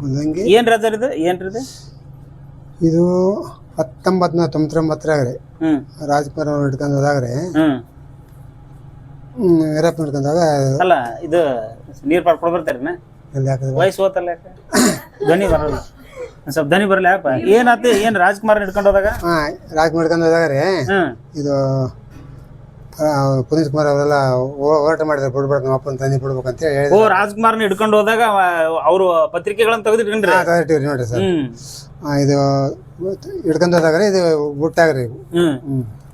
ಗುಲ್ದಂಗಿ ಏನ್ ರಜರ್ ಇದು? ಏನ್ರಿ ಇದು? ಇದು ಹತ್ತೊಂಬತ್ತು ನೂರ ತೊಂಬತ್ತೊಂಬತ್ತರಾಗ ರೀ. ಹ್ಮ್. ರಾಜ್ಕುಮಾರ್ ಅವ್ರು ಹಿಡ್ಕೊಂಡು ಹೋದಾಗ ರೀ. ಹ್ಮ್. ವೀರಪ್ಪ ಹಿಡ್ಕೊಂಡಾಗ ಅಲ್ಲ ಇದು ನೀರ್ ಪಡ್ಕೊಂಡು ಬರ್ತಾರೇನ ಎಲ್ಲಿ ಹಾಕಿದ್ರು ವಯಸ್ಸು ಹೋತಲ್ಲ ಯಾಕೆ? ಧ್ವನಿ ಬರಲ್ಲ. ಒಂದ್ ಸ್ವಲ್ಪ ಧ್ವನಿ ಬರಲ್ಲ ಯಾಕಪ್ಪ ಏನಾತ ಏನ್ ರಾಜ್ಕುಮಾರ್ ಹಿಡ್ಕೊಂಡು ಹೋದಾಗ? ಹಾಂ ರಾಜ್ಕುಮಾರ್ ಹಿಡ್ಕೊಂಡು ಹೋದಾಗ ರೀ. ಹ್ಮ್. ಇದು ಪುನೀತ್ ಕುಮಾರ್ ಅವರೆಲ್ಲ ಹೋರಾಟ ಮಾಡಿದ್ರೆ ಬಿಡ್ಬೇಡ ನಮ್ಮ ಅಪ್ಪನ ತಂದೆ ಬಿಡ್ಬೇಕು ಅಂತ ಹೇಳಿ ಓ ರಾಜ್ಕುಮಾರ್ನ ಹಿಡ್ಕೊಂಡು ಹೋದಾಗ ಅವರು ಪತ್ರಿಕೆಗಳನ್ನ ತೆಗೆದಿಟ್ಕೊಂಡ್ರಿ? ನೋಡ್ರಿ ಸರ್. ಇದು ಹಿಡ್ಕೊಂಡ್ ಹೋದಾಗ ಇದು ಗುಟ್ಟಾಗ್ರಿ ಹ್ಮ್.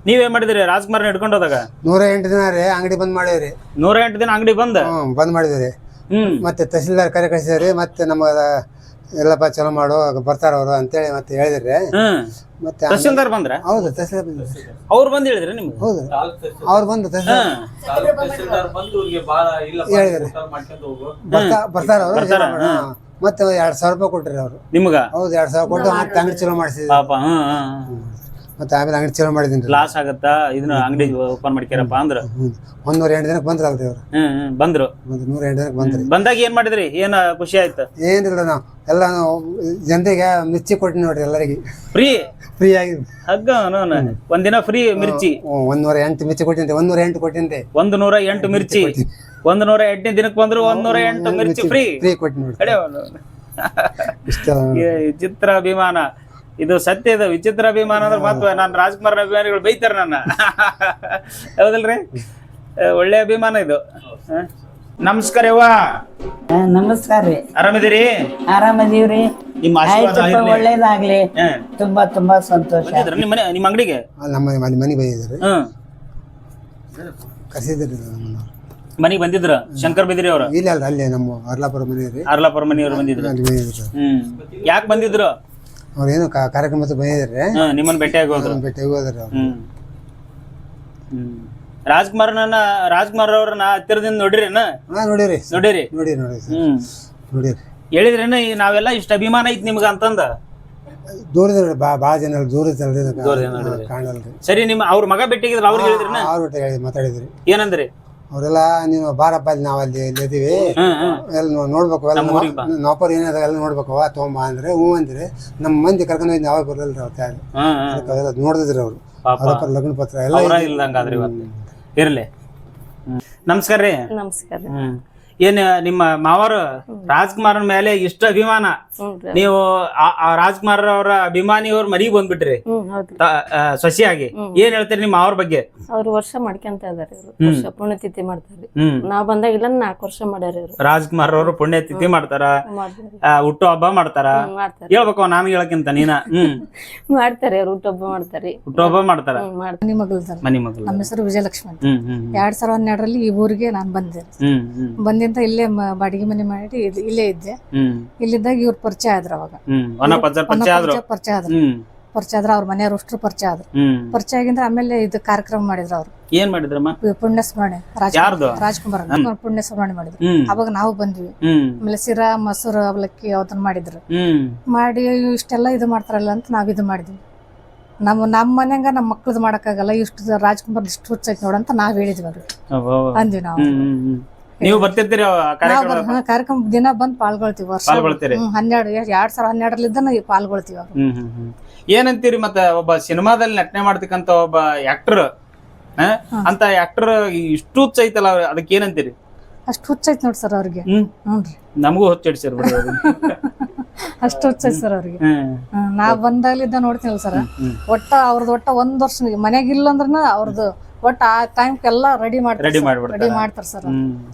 ನೀವೇ ನೀವೇನ್ ಮಾಡಿದ್ರಿ ರಾಜ್ಕುಮಾರ್ನ ಹಿಡ್ಕೊಂಡು ಹೋದಾಗ? ನೂರ ಎಂಟು ದಿನ ರೀ ಅಂಗಡಿ ಬಂದ್ ಮಾಡಿದ್ರಿ ನೂರ ಎಂಟು ದಿನ ಅಂಗಡಿ ಬಂದ್? ಬಂದ್ ಮಾಡಿದ್ರಿ ಹ್ಮ್. ಮತ್ತೆ ತಹಸೀಲ್ದಾರ್ ಕರೆ ಕಳಿಸಿದ್ರಿ ಮತ್ತೆ ನಮ್ಮ ಎಲ್ಲಪ್ಪ ಚಲೋ ಮಾಡು ಬರ್ತಾರ ಅವರು ಅಂತೇಳಿ ಮತ್ತೆ ಹೇಳಿದ್ರಿ. ಮತ್ತೆ ತಹಸೀಲ್ದಾರ್ ಬಂದ್ರ? ಹೌದು ತಹಸೀಲ್ದಾರ್ ಬಂದ್ರು. ಅವ್ರು ಬಂದ್ ಹೇಳಿದ್ರಿ ನಿಮ್ಗೆ? ಹೌದು. ಅವ್ರು ಬಂದು ತಹಸೀಲ್ದಾರ್ ಹೇಳಿದ್ರಿ. ಬರ್ತಾ ಬರ್ತಾರ ಅವರು? ಮತ್ತೆ ಎರಡ್ ಸಾವಿರ ರೂಪಾಯಿ ಕೊಟ್ರಿ ಅವ್ರು. ನಿಮ್ಗ? ಹೌದು ಎರಡ್ ಸಾವಿರ ಕೊಟ್ಟು ಮತ್ತೆ ಅಂಗಡಿ ಚಲೋ ಮಾಡಿಸಿದ್ರು. ಪಾಪ ಹ್ಮ್ ಹ್ಮ್. ಹ್ಮ್. ಮತ್ತೆ ಆಮೇಲೆ ಅಂಗಡಿ ಚಲೋ ಮಾಡಿದೀನಿ ಲಾಸ್ ಆಗತ್ತಾ? ಇದನ್ನ ಅಂಗಡಿ ಓಪನ್ ಮಾಡ್ಕ್ಯಾರಪ್ಪ ಅಂದ್ರ. ಹ್ಞೂ ಒಂದೂರ ಎಂಟು ದಿನಕ್ಕೆ ಬಂದ್ರಲ್ರಿ ಅವ್ರು. ಹ್ಮ್ ಹ್ಮ್. ಬಂದ್ರು. ಒಂದು ನೂರ ಎಂಟು ದಿನಕ್ಕೆ ಬಂದ್ರಿ. ಬಂದಾಗ ಏನ್ ಮಾಡಿದ್ರಿ? ಏನ ಖುಷಿ ಆಯ್ತು? ಏನಿಲ್ಲ ನಾವು. ಎಲ್ಲ ನಾವು ಜನರಿಗೆ ಮಿರ್ಚಿ ಕೊಟ್ಟಿನಿ ನೋಡ್ರಿ ಎಲ್ಲರಿಗೆ. ಫ್ರೀ ಫ್ರೀ ಆಗಿ. ಹಗ್ಗ ಒಂದಿನ ಫ್ರೀ ಮಿರ್ಚಿ? ಒಂದೂರ ಎಂಟು ಮಿರ್ಚಿ ಕೊಟ್ಟಿನಿ ಒಂದೂರ ಎಂಟು ಕೊಟ್ಟಿನಿ ಒಂದ್ ನೂರ ಎಂಟು ಮಿರ್ಚಿ. ಒಂದ್ ನೂರ ಎಂಟನೇ ದಿನಕ್ಕೆ ಬಂದ್ರು ಒಂದ್ ನೂರ ಎಂಟು ಮಿರ್ಚಿ ಫ್ರೀ ಫ್ರೀ ಕೊಟ್ಟಿನಿ ನೋಡ್ರಿ. ಚಿತ್ರ ಅವ್ನು. ಇಷ್ಟೆಲ್ಲ ಈ ವಿಚಿತ್ರ ಅಭಿಮಾನ. ಇದು ಸತ್ಯ ಇದು ವಿಚಿತ್ರ ಅಭಿಮಾನ ಅಂದ್ರೆ ಮಹತ್ವ. ನಾನು ರಾಜ್ಕುಮಾರ್ ಅಭಿಮಾನಿಗಳು ಬೈತಾರ ನನ್ನ. ಹೌದಲ್ರಿ? ಒಳ್ಳೆ ಅಭಿಮಾನ ಇದು. ಹ? ನಮಸ್ಕಾರ ಯವ್ವ ನಮಸ್ಕಾರ ರೀ. ಆರಾಮಿದ್ದೀರಿ? ಆರಾಮದೀವ್ರಿ ನಿಮ್ಮ ಆಶೀರ್ವಾದ ಇರ್ಲಿ. ಒಳ್ಳೇದಾಗ್ಲಿ. ಹ. ತುಂಬಾ ತುಂಬಾ ಸಂತೋಷ. ಬಂದಿದ್ರ ನಿಮ್ಮ ಮನೆ ನಿಮ್ಮ ಅಂಗಡಿಗೆ? ನಮ್ಮ ಮನೆ ಬಂದಿದ್ರಿ ಹ್ಮ್ ಕರ್ಸಿದ್ರಿ ನಮ್ಮನ್ನ ಮನೆಗೆ ಬಂದಿದ್ರ ಶಂಕರ್ ಬಿದ್ರಿ ಅವ್ರು? ಇಲ್ಲ ಅಲ್ರಿ ಅಲ್ಲಿ ನಮ್ಮ ಅರ್ಲಾಪುರ ಮನೆ ರೀ ಅರ್ಲಾಪುರ ಮನೆಯವ್ರು ಬಂದಿದ್ರು? ಅಲ್ಲಿ ಬಂದಿದ್ರು ಹ್ಮ್. ಯಾಕೆ ಬಂದಿದ್ರು? ಅವ್ರು ಏನು ಕಾ- ಕಾರ್ಯಕ್ರಮಕ್ಕೆ ಬಂದಿದ್ರಿ ಹ್ಮ್ ನಿಮ್ಮನ್ನ ಭೇಟಿಯಾಗಿ ಹೋದ್ರು. ಭೇಟಿ ಹೋದ್ರಿ ಅವ್ರು. ಹ್ಮ್. ಹ್ಮ್. ರಾಜ್ಕುಮಾರ್ನ ರಾಜ್ಕುಮಾರ್ ಅವ್ರನ್ನ ಹತ್ತಿರದಿಂದ ನೋಡಿರೇನ? ಹಾ ನೋಡಿರಿ ನೋಡಿರಿ? ನೋಡಿ ನೋಡಿ ಸರ್. ಹ್ಮ್. ನೋಡಿರಿ ಹೇಳಿದ್ರೇನ ಈ ನಾವೆಲ್ಲ ಇಷ್ಟ ಅಭಿಮಾನ ಐತಿ ನಿಮ್ಗ ಅಂತಂದ? ದೂರದ ಬಾ ಭಾಳ ಜನ ದೂರದ ನೋಡಿದ್ರಿ. ಕಾಣಲ್ರಿ. ಸರಿ ನಿಮ್ಮ ಅವ್ರ ಮಗ ಭೇಟಿಗಿದ್ರ ಅವ್ರಿಗೆ ಹೇಳಿದ್ರೇನ? ಅವ್ರ ಹೇಳಿ ಮಾತಾಡಿದ್ರಿ. ಏನಂದ್ರಿ? ಅವರೆಲ್ಲ ನೀನು ಬಾರಪ್ಪ ಅಲ್ಲಿ ನಾವು ಅಲ್ಲಿ ಇಲ್ಲಿ ಇದೀವಿ. ಹ್ಮ್ ಹ್ಮ್ ಎಲ್ಲ ನೋ- ನೋಡ್ಬೇಕು ಎಲ್ಲ ನೌಕರ್ ಏನಾದ್ರು ಏನಾದ ಎಲ್ಲ ನೋಡ್ಬೇಕು ಅವ ತೊಗೊಂಬ ಅಂದ್ರೆ ಹ್ಞೂ ಅಂದ್ರೆ ನಮ್ಮ ಮಂದಿ ಕರ್ಕೊಂಡು ಹೋಗಿ ಯಾವಾಗ ಬರಲ್ರಿ ಅವ್ರ ತಾಯಿ. ಹ್ಮ್ ಹ್ಮ್ ಅವೆಲ್ಲ ನೋಡಿದ್ರಿ ಅವ್ರು. ಪಾಪ. ಲಗ್ನ ಪತ್ರ ಎಲ್ಲ ಅವ್ರ ಇಲ್ದಂಗಾದ್ರಿ ಇವತ್ತು. ಇರ್ಲಿ. ಹ್ಮ್. ನಮಸ್ಕಾರ ರೀ. ನಮಸ್ಕಾರ. ಹ್ಮ್. ಏನ್ ನಿಮ್ಮ ಮಾವರು ರಾಜ್ಕುಮಾರ್ ಮೇಲೆ ಇಷ್ಟ ಅಭಿಮಾನ? ನೀವು ರಾಜ್ಕುಮಾರ್ ಅವರ ಅಭಿಮಾನಿ ಅವ್ರ ಮರಿಗ್ ಬಂದ್ಬಿಟ್ರಿ. ಸೊಸೆಯಾಗಿ. ಏನ್ ಹೇಳ್ತೀರಿ ನಿಮ್ಮ ಅವ್ರ ಬಗ್ಗೆ? ಅವ್ರು ವರ್ಷ ಮಾಡ್ಕೊಂತ ಇದಾರೆ ವರ್ಷ ಪುಣ್ಯತಿಥಿ ಮಾಡ್ತಾರೆ ನಾವ್ ಬಂದಾಗ ಇಲ್ಲ ನಾಲ್ಕು ವರ್ಷ ಮಾಡ್ಯಾರ ರಾಜ್ಕುಮಾರ್ ಅವರು ಪುಣ್ಯತಿಥಿ ಮಾಡ್ತಾರ. ಆ, ಹುಟ್ಟು ಹಬ್ಬ ಮಾಡ್ತಾರ. ಹೇಳ್ಬೇಕು ನಾನು ಹೇಳಕ್ಕಿಂತ ನೀನ? ಹ್ಮ್. ಮಾಡ್ತಾರೆ ಅವ್ರು ಹುಟ್ಟು ಹಬ್ಬ ಮಾಡ್ತಾರೆ. ಹುಟ್ಟು ಹಬ್ಬ ಮಾಡ್ತಾರ? ಮನಿ ಮಗಳು ನಮ್ಮ ಹೆಸರು ವಿಜಯಲಕ್ಷ್ಮಿ ಎರಡ್ ಸಾವಿರದ ಹನ್ನೆರಡರಲ್ಲಿ ಈ ಊರಿಗೆ ನಾನು ಬಂದೆ. ಹ್ಮ್ ಬಂದಿಂದ ಇಲ್ಲೇ ಮ- ಬಾಡಿಗೆ ಮನೆ ಮಾಡಿ ಇದ್- ಇಲ್ಲೇ ಇದ್ದೆ. ಹ್ಮ್. ಇಲ್ಲಿದ್ದಾಗ ಇವ್ರ ಪರಿಚಯ ಆದ್ರ ಅವಾಗ. ಹ್ಮ್. ಒನ ಪಚ್ಚ ಪರಿಚಯ ಆದ್ರು. ಪರಿಚಯ ಆದ್ರು. ಹ್ಮ್. ಪರಿಚಯ ಆದ್ರ ಅವ್ರ ಮನೆಯವ್ರು ಅಷ್ಟು ಪರಿಚಯ ಆದ್ರು. ಹ್ಮ್. ಪರಿಚಯ ಆಗಿಂದ್ರ ಆಮೇಲೆ ಇದು ಕಾರ್ಯಕ್ರಮ ಮಾಡಿದ್ರು ಅವ್ರು. ಏನ್ ಮಾಡಿದ್ರಮ್ಮ? ಪು- ಪುಣ್ಯ ಸ್ಮರಣೆ ಯಾರ್ದು? ರಾಜ್ಕುಮಾರ್ ಪುಣ್ಯ ಸ್ಮರಣೆ ಮಾಡಿದ್ರು. ಹ್ಮ್. ಅವಾಗ ನಾವು ಬಂದ್ವಿ. ಹ್ಮ್. ಆಮೇಲೆ ಸಿರಾ ಮೊಸರು ಅವಲಕ್ಕಿ ಅದನ್ನ ಮಾಡಿದ್ರು. ಹ್ಮ್. ಮಾಡಿ ಇಷ್ಟೆಲ್ಲ ಇದು ಮಾಡ್ತಾರಲ್ಲ ಅಂತ ನಾವ್ ಇದು ಮಾಡಿದ್ವಿ. ನಮ್ಮ ನಮ್ಮ ಮನ್ಯಾಗ ನಮ್ಮ ಮಕ್ಳದ್ ಮಾಡಕ್ಕಾಗಲ್ಲ ಇಷ್ಟು ರಾಜ್ಕುಮಾರ್ ಇಷ್ಟು ಹುಚ್ಚೈತಿ ನೋಡಂತ ನಾವ್ ಹೇಳಿದ್ವಿ ಅವ್ರಿಗೆ. ಅವ್ವ್. ಅಂದ್ವಿ ನಾವು. ಹ್ಮ್ ಹ್ಮ್ ಹ್ಮ್. ನೀವು ಬರ್ತಿರ್ತೀರಿ ಕಾರ್ಯಕ್ರಮ ದಿನ ಬಂದ್ ಪಾಲ್ಗೊಳ್ತೀವಿ ವರ್ಷ. ಪಾಲ್ಗೊಳ್ತೀರಿ. ಹನ್ನೆರಡು ಎರಡ್ ಸಾವಿರ ಹನ್ನೆರಡರಲ್ಲಿದ್ದ ಪಾಲ್ಗೊಳ್ತೀವಿ ಅವ್ರು. ಹ್ಮ್ ಹ್ಮ್ ಹ್ಮ್. ಏನಂತೀರಿ ಮತ್ತ ಒಬ್ಬ ಸಿನಿಮಾದಲ್ಲಿ ನಟನೆ ಮಾಡ್ತಕ್ಕಂತ ಒಬ್ಬ ಆಕ್ಟರ್ ಅಂತ ಆಕ್ಟರ್ ಇಷ್ಟು ಹುಚ್ಚ ಐತಲ್ಲ ಅದಕ್ಕೆ ಏನಂತೀರಿ? ಅಷ್ಟು ಹುಚ್ಚೈತ್ ನೋಡಿ ಸರ್ ಅವ್ರಿಗೆ. ನಮಗೂ ಹೊಚ್ಚಿಡ್ಸಿರ್ ಸರ್. ಅಷ್ಟು ಹುಚ್ಚೈತ್ ಸರ್ ಅವ್ರಿಗೆ. ನಾ ಬಂದಾಗ್ಲಿದ್ದ ನೋಡ್ತೀನಲ್ಲ ಸರ್. ಒಟ್ಟ ಅವ್ರದ್ದು ಒಟ್ಟ ಒಂದ್ ವರ್ಷ ಮನೆಗಿಲ್ಲ ಇಲ್ಲ ಅಂದ್ರನ ಅವ್ರದ್ದು ಒಟ್ಟ ಆ ಟೈಮ್ ಎಲ್ಲ ರೆಡಿ ಮಾಡ್ತಾರೆ ರೆಡಿ ರೆಡಿ ಮಾಡ್ಬಿಡ್ತಾರ. ಮಾಡ್ತಾರ ಸರ್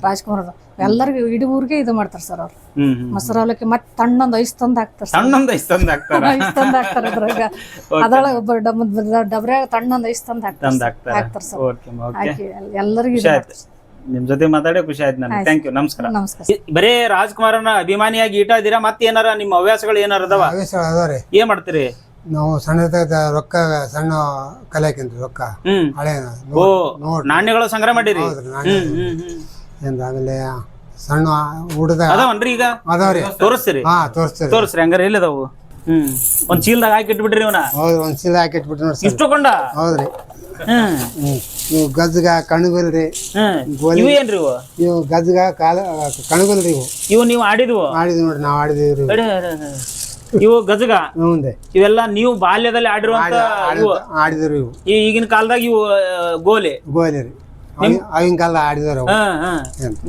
ರಾಜ್ಕುಮಾರ್ ಎಲ್ಲರಿಗೂ ಇಡೀ ಊರಿಗೆ ಇದು ಮಾಡ್ತಾರೆ ಸರ್ ಅವ್ರು. ಹ್ಮ್ ಹ್ಮ್ ಮೊಸರು ಅವಲಕ್ಕಿ ಮತ್ ತಣ್ಣೊಂದ್ ಐಸ್ ತಂದ್ ಹಾಕ್ತಾರೆ ಸರ್ ಐಸ್ ಇಷ್ಟಂದ ಹಾಕ್ತಾರೆ ಐಸ್ ತಂದು ಹಾಕ್ತಾರೆ ಅದ್ರಾಗ ಅದ್ರೊಳಗ ಒಬ್ಬ ಡಬ್ಬ ಡಬ್ರ್ಯಾಗ ತಣ್ಣೊಂದ್ ಐಸ್ ತಂದ್ ಹಾಕ್ತಾರೆ ತಂದ ಹಾಕ್ತಾರ ಸರ್ ಓಕೆ ಓಕೆ ಹಾಕಿ ಎಲ್ಲರಿಗೂ ಖುಷಿ ಆಯ್ತು ನಿಮ್ ಜೊತೆ ಮಾತಾಡಿ ಖುಷಿ ಆಯ್ತು ನನಗೆ. ಥ್ಯಾಂಕ್ ಯು ನಮಸ್ಕಾರ. ನಮಸ್ಕಾರ ಇ- ಬರೇ ರಾಜ್ಕುಮಾರನ ಅಭಿಮಾನಿಯಾಗಿ ಈಟ ಇದೀರಾ ಮತ್ತೆ ಏನಾರ ನಿಮ್ಮ ಹವ್ಯಾಸಗಳು ಏನಾರ ಅದಾವ? ಏನ್ ಮಾಡ್ತೀರಿ? ನಾವು ಸಣ್ಣದ ರೊಕ್ಕ ಸಣ್ಣ ಕಲಿಯಾಕೇನ್ರಿ ರೊಕ್ಕ. ಹಳೆ ಓ ನೋಡ್ ನಾಣ್ಯಗಳು ಸಂಗ್ರಹ ಮಾಡಿರಿ? ಹೌದ್ರಿ ನಾಣ್ಯ ಏನ್ರಿ ಆಮೇಲೆ ಸಣ್ಣ ಹುಡುಗ ಅದಾವನ್ರಿ ಈಗ? ಅದಾವ್ರಿ. ತೋರಿಸ್ತೀರಿ? ಹಾ ತೋರಿಸ್ತೀರಿ. ತೋರಿಸ್ರಿ ಹಂಗಾರೆ ಎಲ್ಲಿ ಅದಾವು? ಹ್ಮ್. ಒಂದ್ ಚೀಲ್ದಾಗ ಹಾಕಿ ಇಟ್ಬಿಟ್ರಿ ಇವನ. ಹೌದ್ರಿ ಒಂದ್ ಚೀಲ ಹಾಕಿಟ್ಬಿಟ್ಟು ನೋಡಿ ನೋಡ್ರಿ ಇಷ್ಟು ಕೊಂಡ? ಹೌದ್ರಿ. ಇವು ಗಜ್ಗ ಕಣಗುಲ್ರಿ. ಇವು ಏನ್ರಿ ಇವು? ಇವು ಗಜ್ಗ ಕಾಲ ಕಣಗುಲ್ರಿ ಇವು. ಇವು ನೀವು ಆಡಿದ್ವು? ಆಡಿದ್ವಿ ನೋಡ್ರಿ ನಾವು ಆಡಿದೀವಿ ರೀ ಅಡೆ, ಅಡೆ, ಅಡೆ. ಇವು ಗಜಗ. ಹ್ಞೂ ಇವೆಲ್ಲ ನೀವು ಬಾಲ್ಯದಲ್ಲಿ ಆಡಿರುವಂತ ಇವು. ಆಡಿದ್ರು ಇವು. ಈ- ಈಗಿನ ಕಾಲದಾಗ ಇವು ಗೋಲಿ. ಗೋಲಿ ರೀ. ಅವಿನ ಕಾಲ ಆಡಿದ್ರು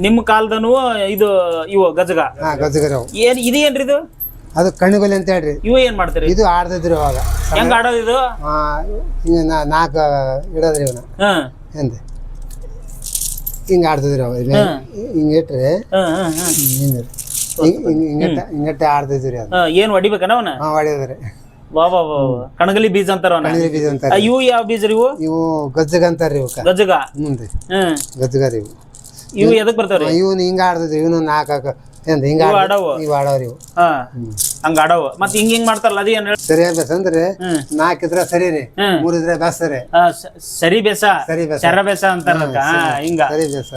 ನಿಮ್ಮ ಕಾಲದನು ಇದು ಇವು ಗಜಗ. ಹಾ ಗಜಗ ರೀ ಅವು. ಏನ್ ಇದು ಏನ್ರಿ ಇದು? ಅದು ಕಣ್ಣುಗೋಲಿ ಅಂತ ಹೇಳ್ರಿ. ಇವು ಏನ್ ಮಾಡ್ತೀರಿ? ಇದು ಆಡ್ತಿದ್ರಿ ಅವಾಗ. ಹೆಂಗ್ ಆಡೋದು ಇದು? ಹಿಂಗೆ ನಾಲ್ಕು ಇಡೋದ್ರಿ ಇವನ ಹಾ. ಹಿಂಗ ಆಡ್ತಿದ್ರು ಅವಾಗ ಹಿಂಗ ಇಟ್ರಿ ಹಾ ಹಿಂಗೆ ಹಿಂಗಟ್ಟ ಹಿಂಗಟ್ಟ ಆಡ್ತಿದ್ರಿ ಅದು ಏನ್ ಹೊಡಿಬೇಕನ ಅವನ? ಹಾಂ ಹೊಡಿಯೋದ್ರಿ. ವಾ ವಾ ವಾ. ಕಣಗಲಿ ಬೀಜ ಅಂತಾರ ಅವನ? ಕಣಗಿರಿ ಬೀಜ ಅಂತಾರ ಇವು ಯಾವ ಬೀಜ ರೀ ಇವು? ಇವು ಗಜ್ಜಗ ರೀ ಇವಕ್ಕ ಗಜ್ಜಗ? ಮುಂದೆ. ಹ್ಮ್. ಗಜ್ಜಗ ರೀ ಇವು. ಇವು ಎದಕ್ ಬರ್ತಾವ್ರಿ? ಇವನು ಹಿಂಗ ಆಡ್ತಿದ್ರಿ ಇವನು ನಾಲ್ಕು ಹಿಂಗ ಇವು ಆಡವು. ಇವು ಆಡವ್ರಿ ಇವು. ಹಾ ಹಂಗ ಆಡವು. ಮತ್ ಹಿಂಗ್ ಹಿಂಗ್ ಮಾಡ್ತಾರಲ್ಲ ಅದೇ ಏನ್ ಹೇಳಿ ಸರಿ ಹ್ಮ್. ನಾಲ್ಕು ಇದ್ರೆ ಸರಿ ರೀ. ಹ್ಮ್. ಮೂರ್ ಇದ್ರೆ ಬೇಸ್ತಾರೆ ಆ, ಸ- ಸರಿ ಬೇಸ. ಸರಿ ಬೇಸ. ಶರ ಬೇಸ ಅಂತಾರ ಹಿಂಗ. ಸರಿ ಬೇಸ.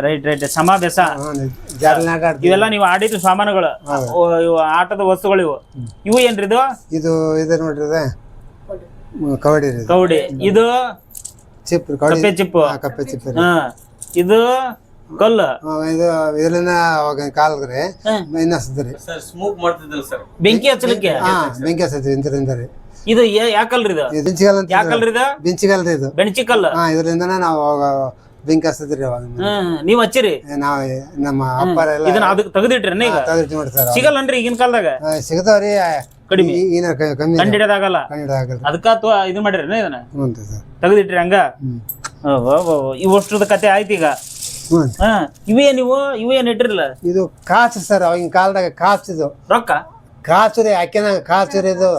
Right right. ಸಮ ಬೇಸ. ಆಡ್ತೀವಿ ಇವೆಲ್ಲ ನೀವು ಆಡಿದ ಸಾಮಾನುಗಳು. ಓ, ಇವು ಆಟದ ವಸ್ತುಗಳು ಇವು. ಇವು ಏನ್ರಿ ಇದು? ಇದು ಇದು ನೋಡ್ರಿ ಇದು ಹ್ಮ್, ಕಬಡ್ಡಿ ರೀ ಇದು. ಕೌಡಿ ಇದು ಚಿಪ್ ರೀ ಕಬಡ್ಡಿ. ಕಪ್ಪೆ ಚಿಪ್ಪು. ಹಾ, ಕಪ್ಪೆ ಚಿಪ್ ರೀ. ಹಾ ಇದು ಕಲ್ಲು. ಇದು ಇದರಿಂದ ಅವಾಗ ಮಾಡ್ತಿದ್ದಿಲ್ ಸರ್ ಬೆಂಕಿ ಹಚ್ಚಲಿಕ್ಕೆ? ಹಾ ಬೆಂಕಿ ಹಚ್ಚತ್ರಿ ಇಂದ್ರಿಂದ ರೀ ಇದು ಯಾಕಲ್ರಿ ಇದು? ಬಿಂಚಿಗಲ್ ಅಂತ ಯಾಕಲ್ರಿ ಇದು? ಬಿಂಚಿಗಲ್ ರೀ ಇದು. ಬೆಣಚಿ ಕಲ್ಲು? ಹಾ ಇದರಿಂದನೇ ನಾವು ಅವಾಗ ಬೆಂಕಿ ಹಚ್ಚತ್ರಿ ಅವಾಗ. ನೀವ್ ಹಚ್ಚಿರಿ? ನಾವು ನಮ್ಮ ಅಪ್ಪರ ಎಲ್ಲ ಇದನ್ನ ಅದಕ್ಕೆ ತೆಗೆದಿಟ್ರಿ ಈಗ? ತೆಗೆದಿಟ್ಟು ನೋಡಿ ಸರ್ ಸಿಗಲ್ಲನ್ರಿ ಈಗಿನ ಕಾಲದಾಗ? ಸಿಗ್ತಾವ್ರಿ ಕಡಿಮೆ. ಏನಾರ ಕಮ್ಮಿ ಕಂಡಿಡಿಯೋದಾಗಲ್ಲ? ಕಂಡಿಡ ಅದಕ್ಕ ಅಥವಾ ಇದು ಮಾಡಿರಿ ಇದನ್ನ? ಹ್ಞೂ ಸರ್. ತೆಗೆದಿಟ್ರಿ ಹಂಗ? ಈ ಇವಷ್ಟದ ಕತೆ ಆಯ್ತು ಈಗ. ಹಾ ಇವೇ ನೀವು? ಇವೇನ್ ಇಟ್ಟಿರಲ್ಲ ಇದು ಕಾಸು ಸರ್ ಅವಾಗಿನ ಕಾಲದಾಗ ಕಾಚಿದು. ರೊಕ್ಕ? ಕಾಸು ರೀ ಅಕ್ಕಿನ ಕಾಸು ರೀ ಇದು.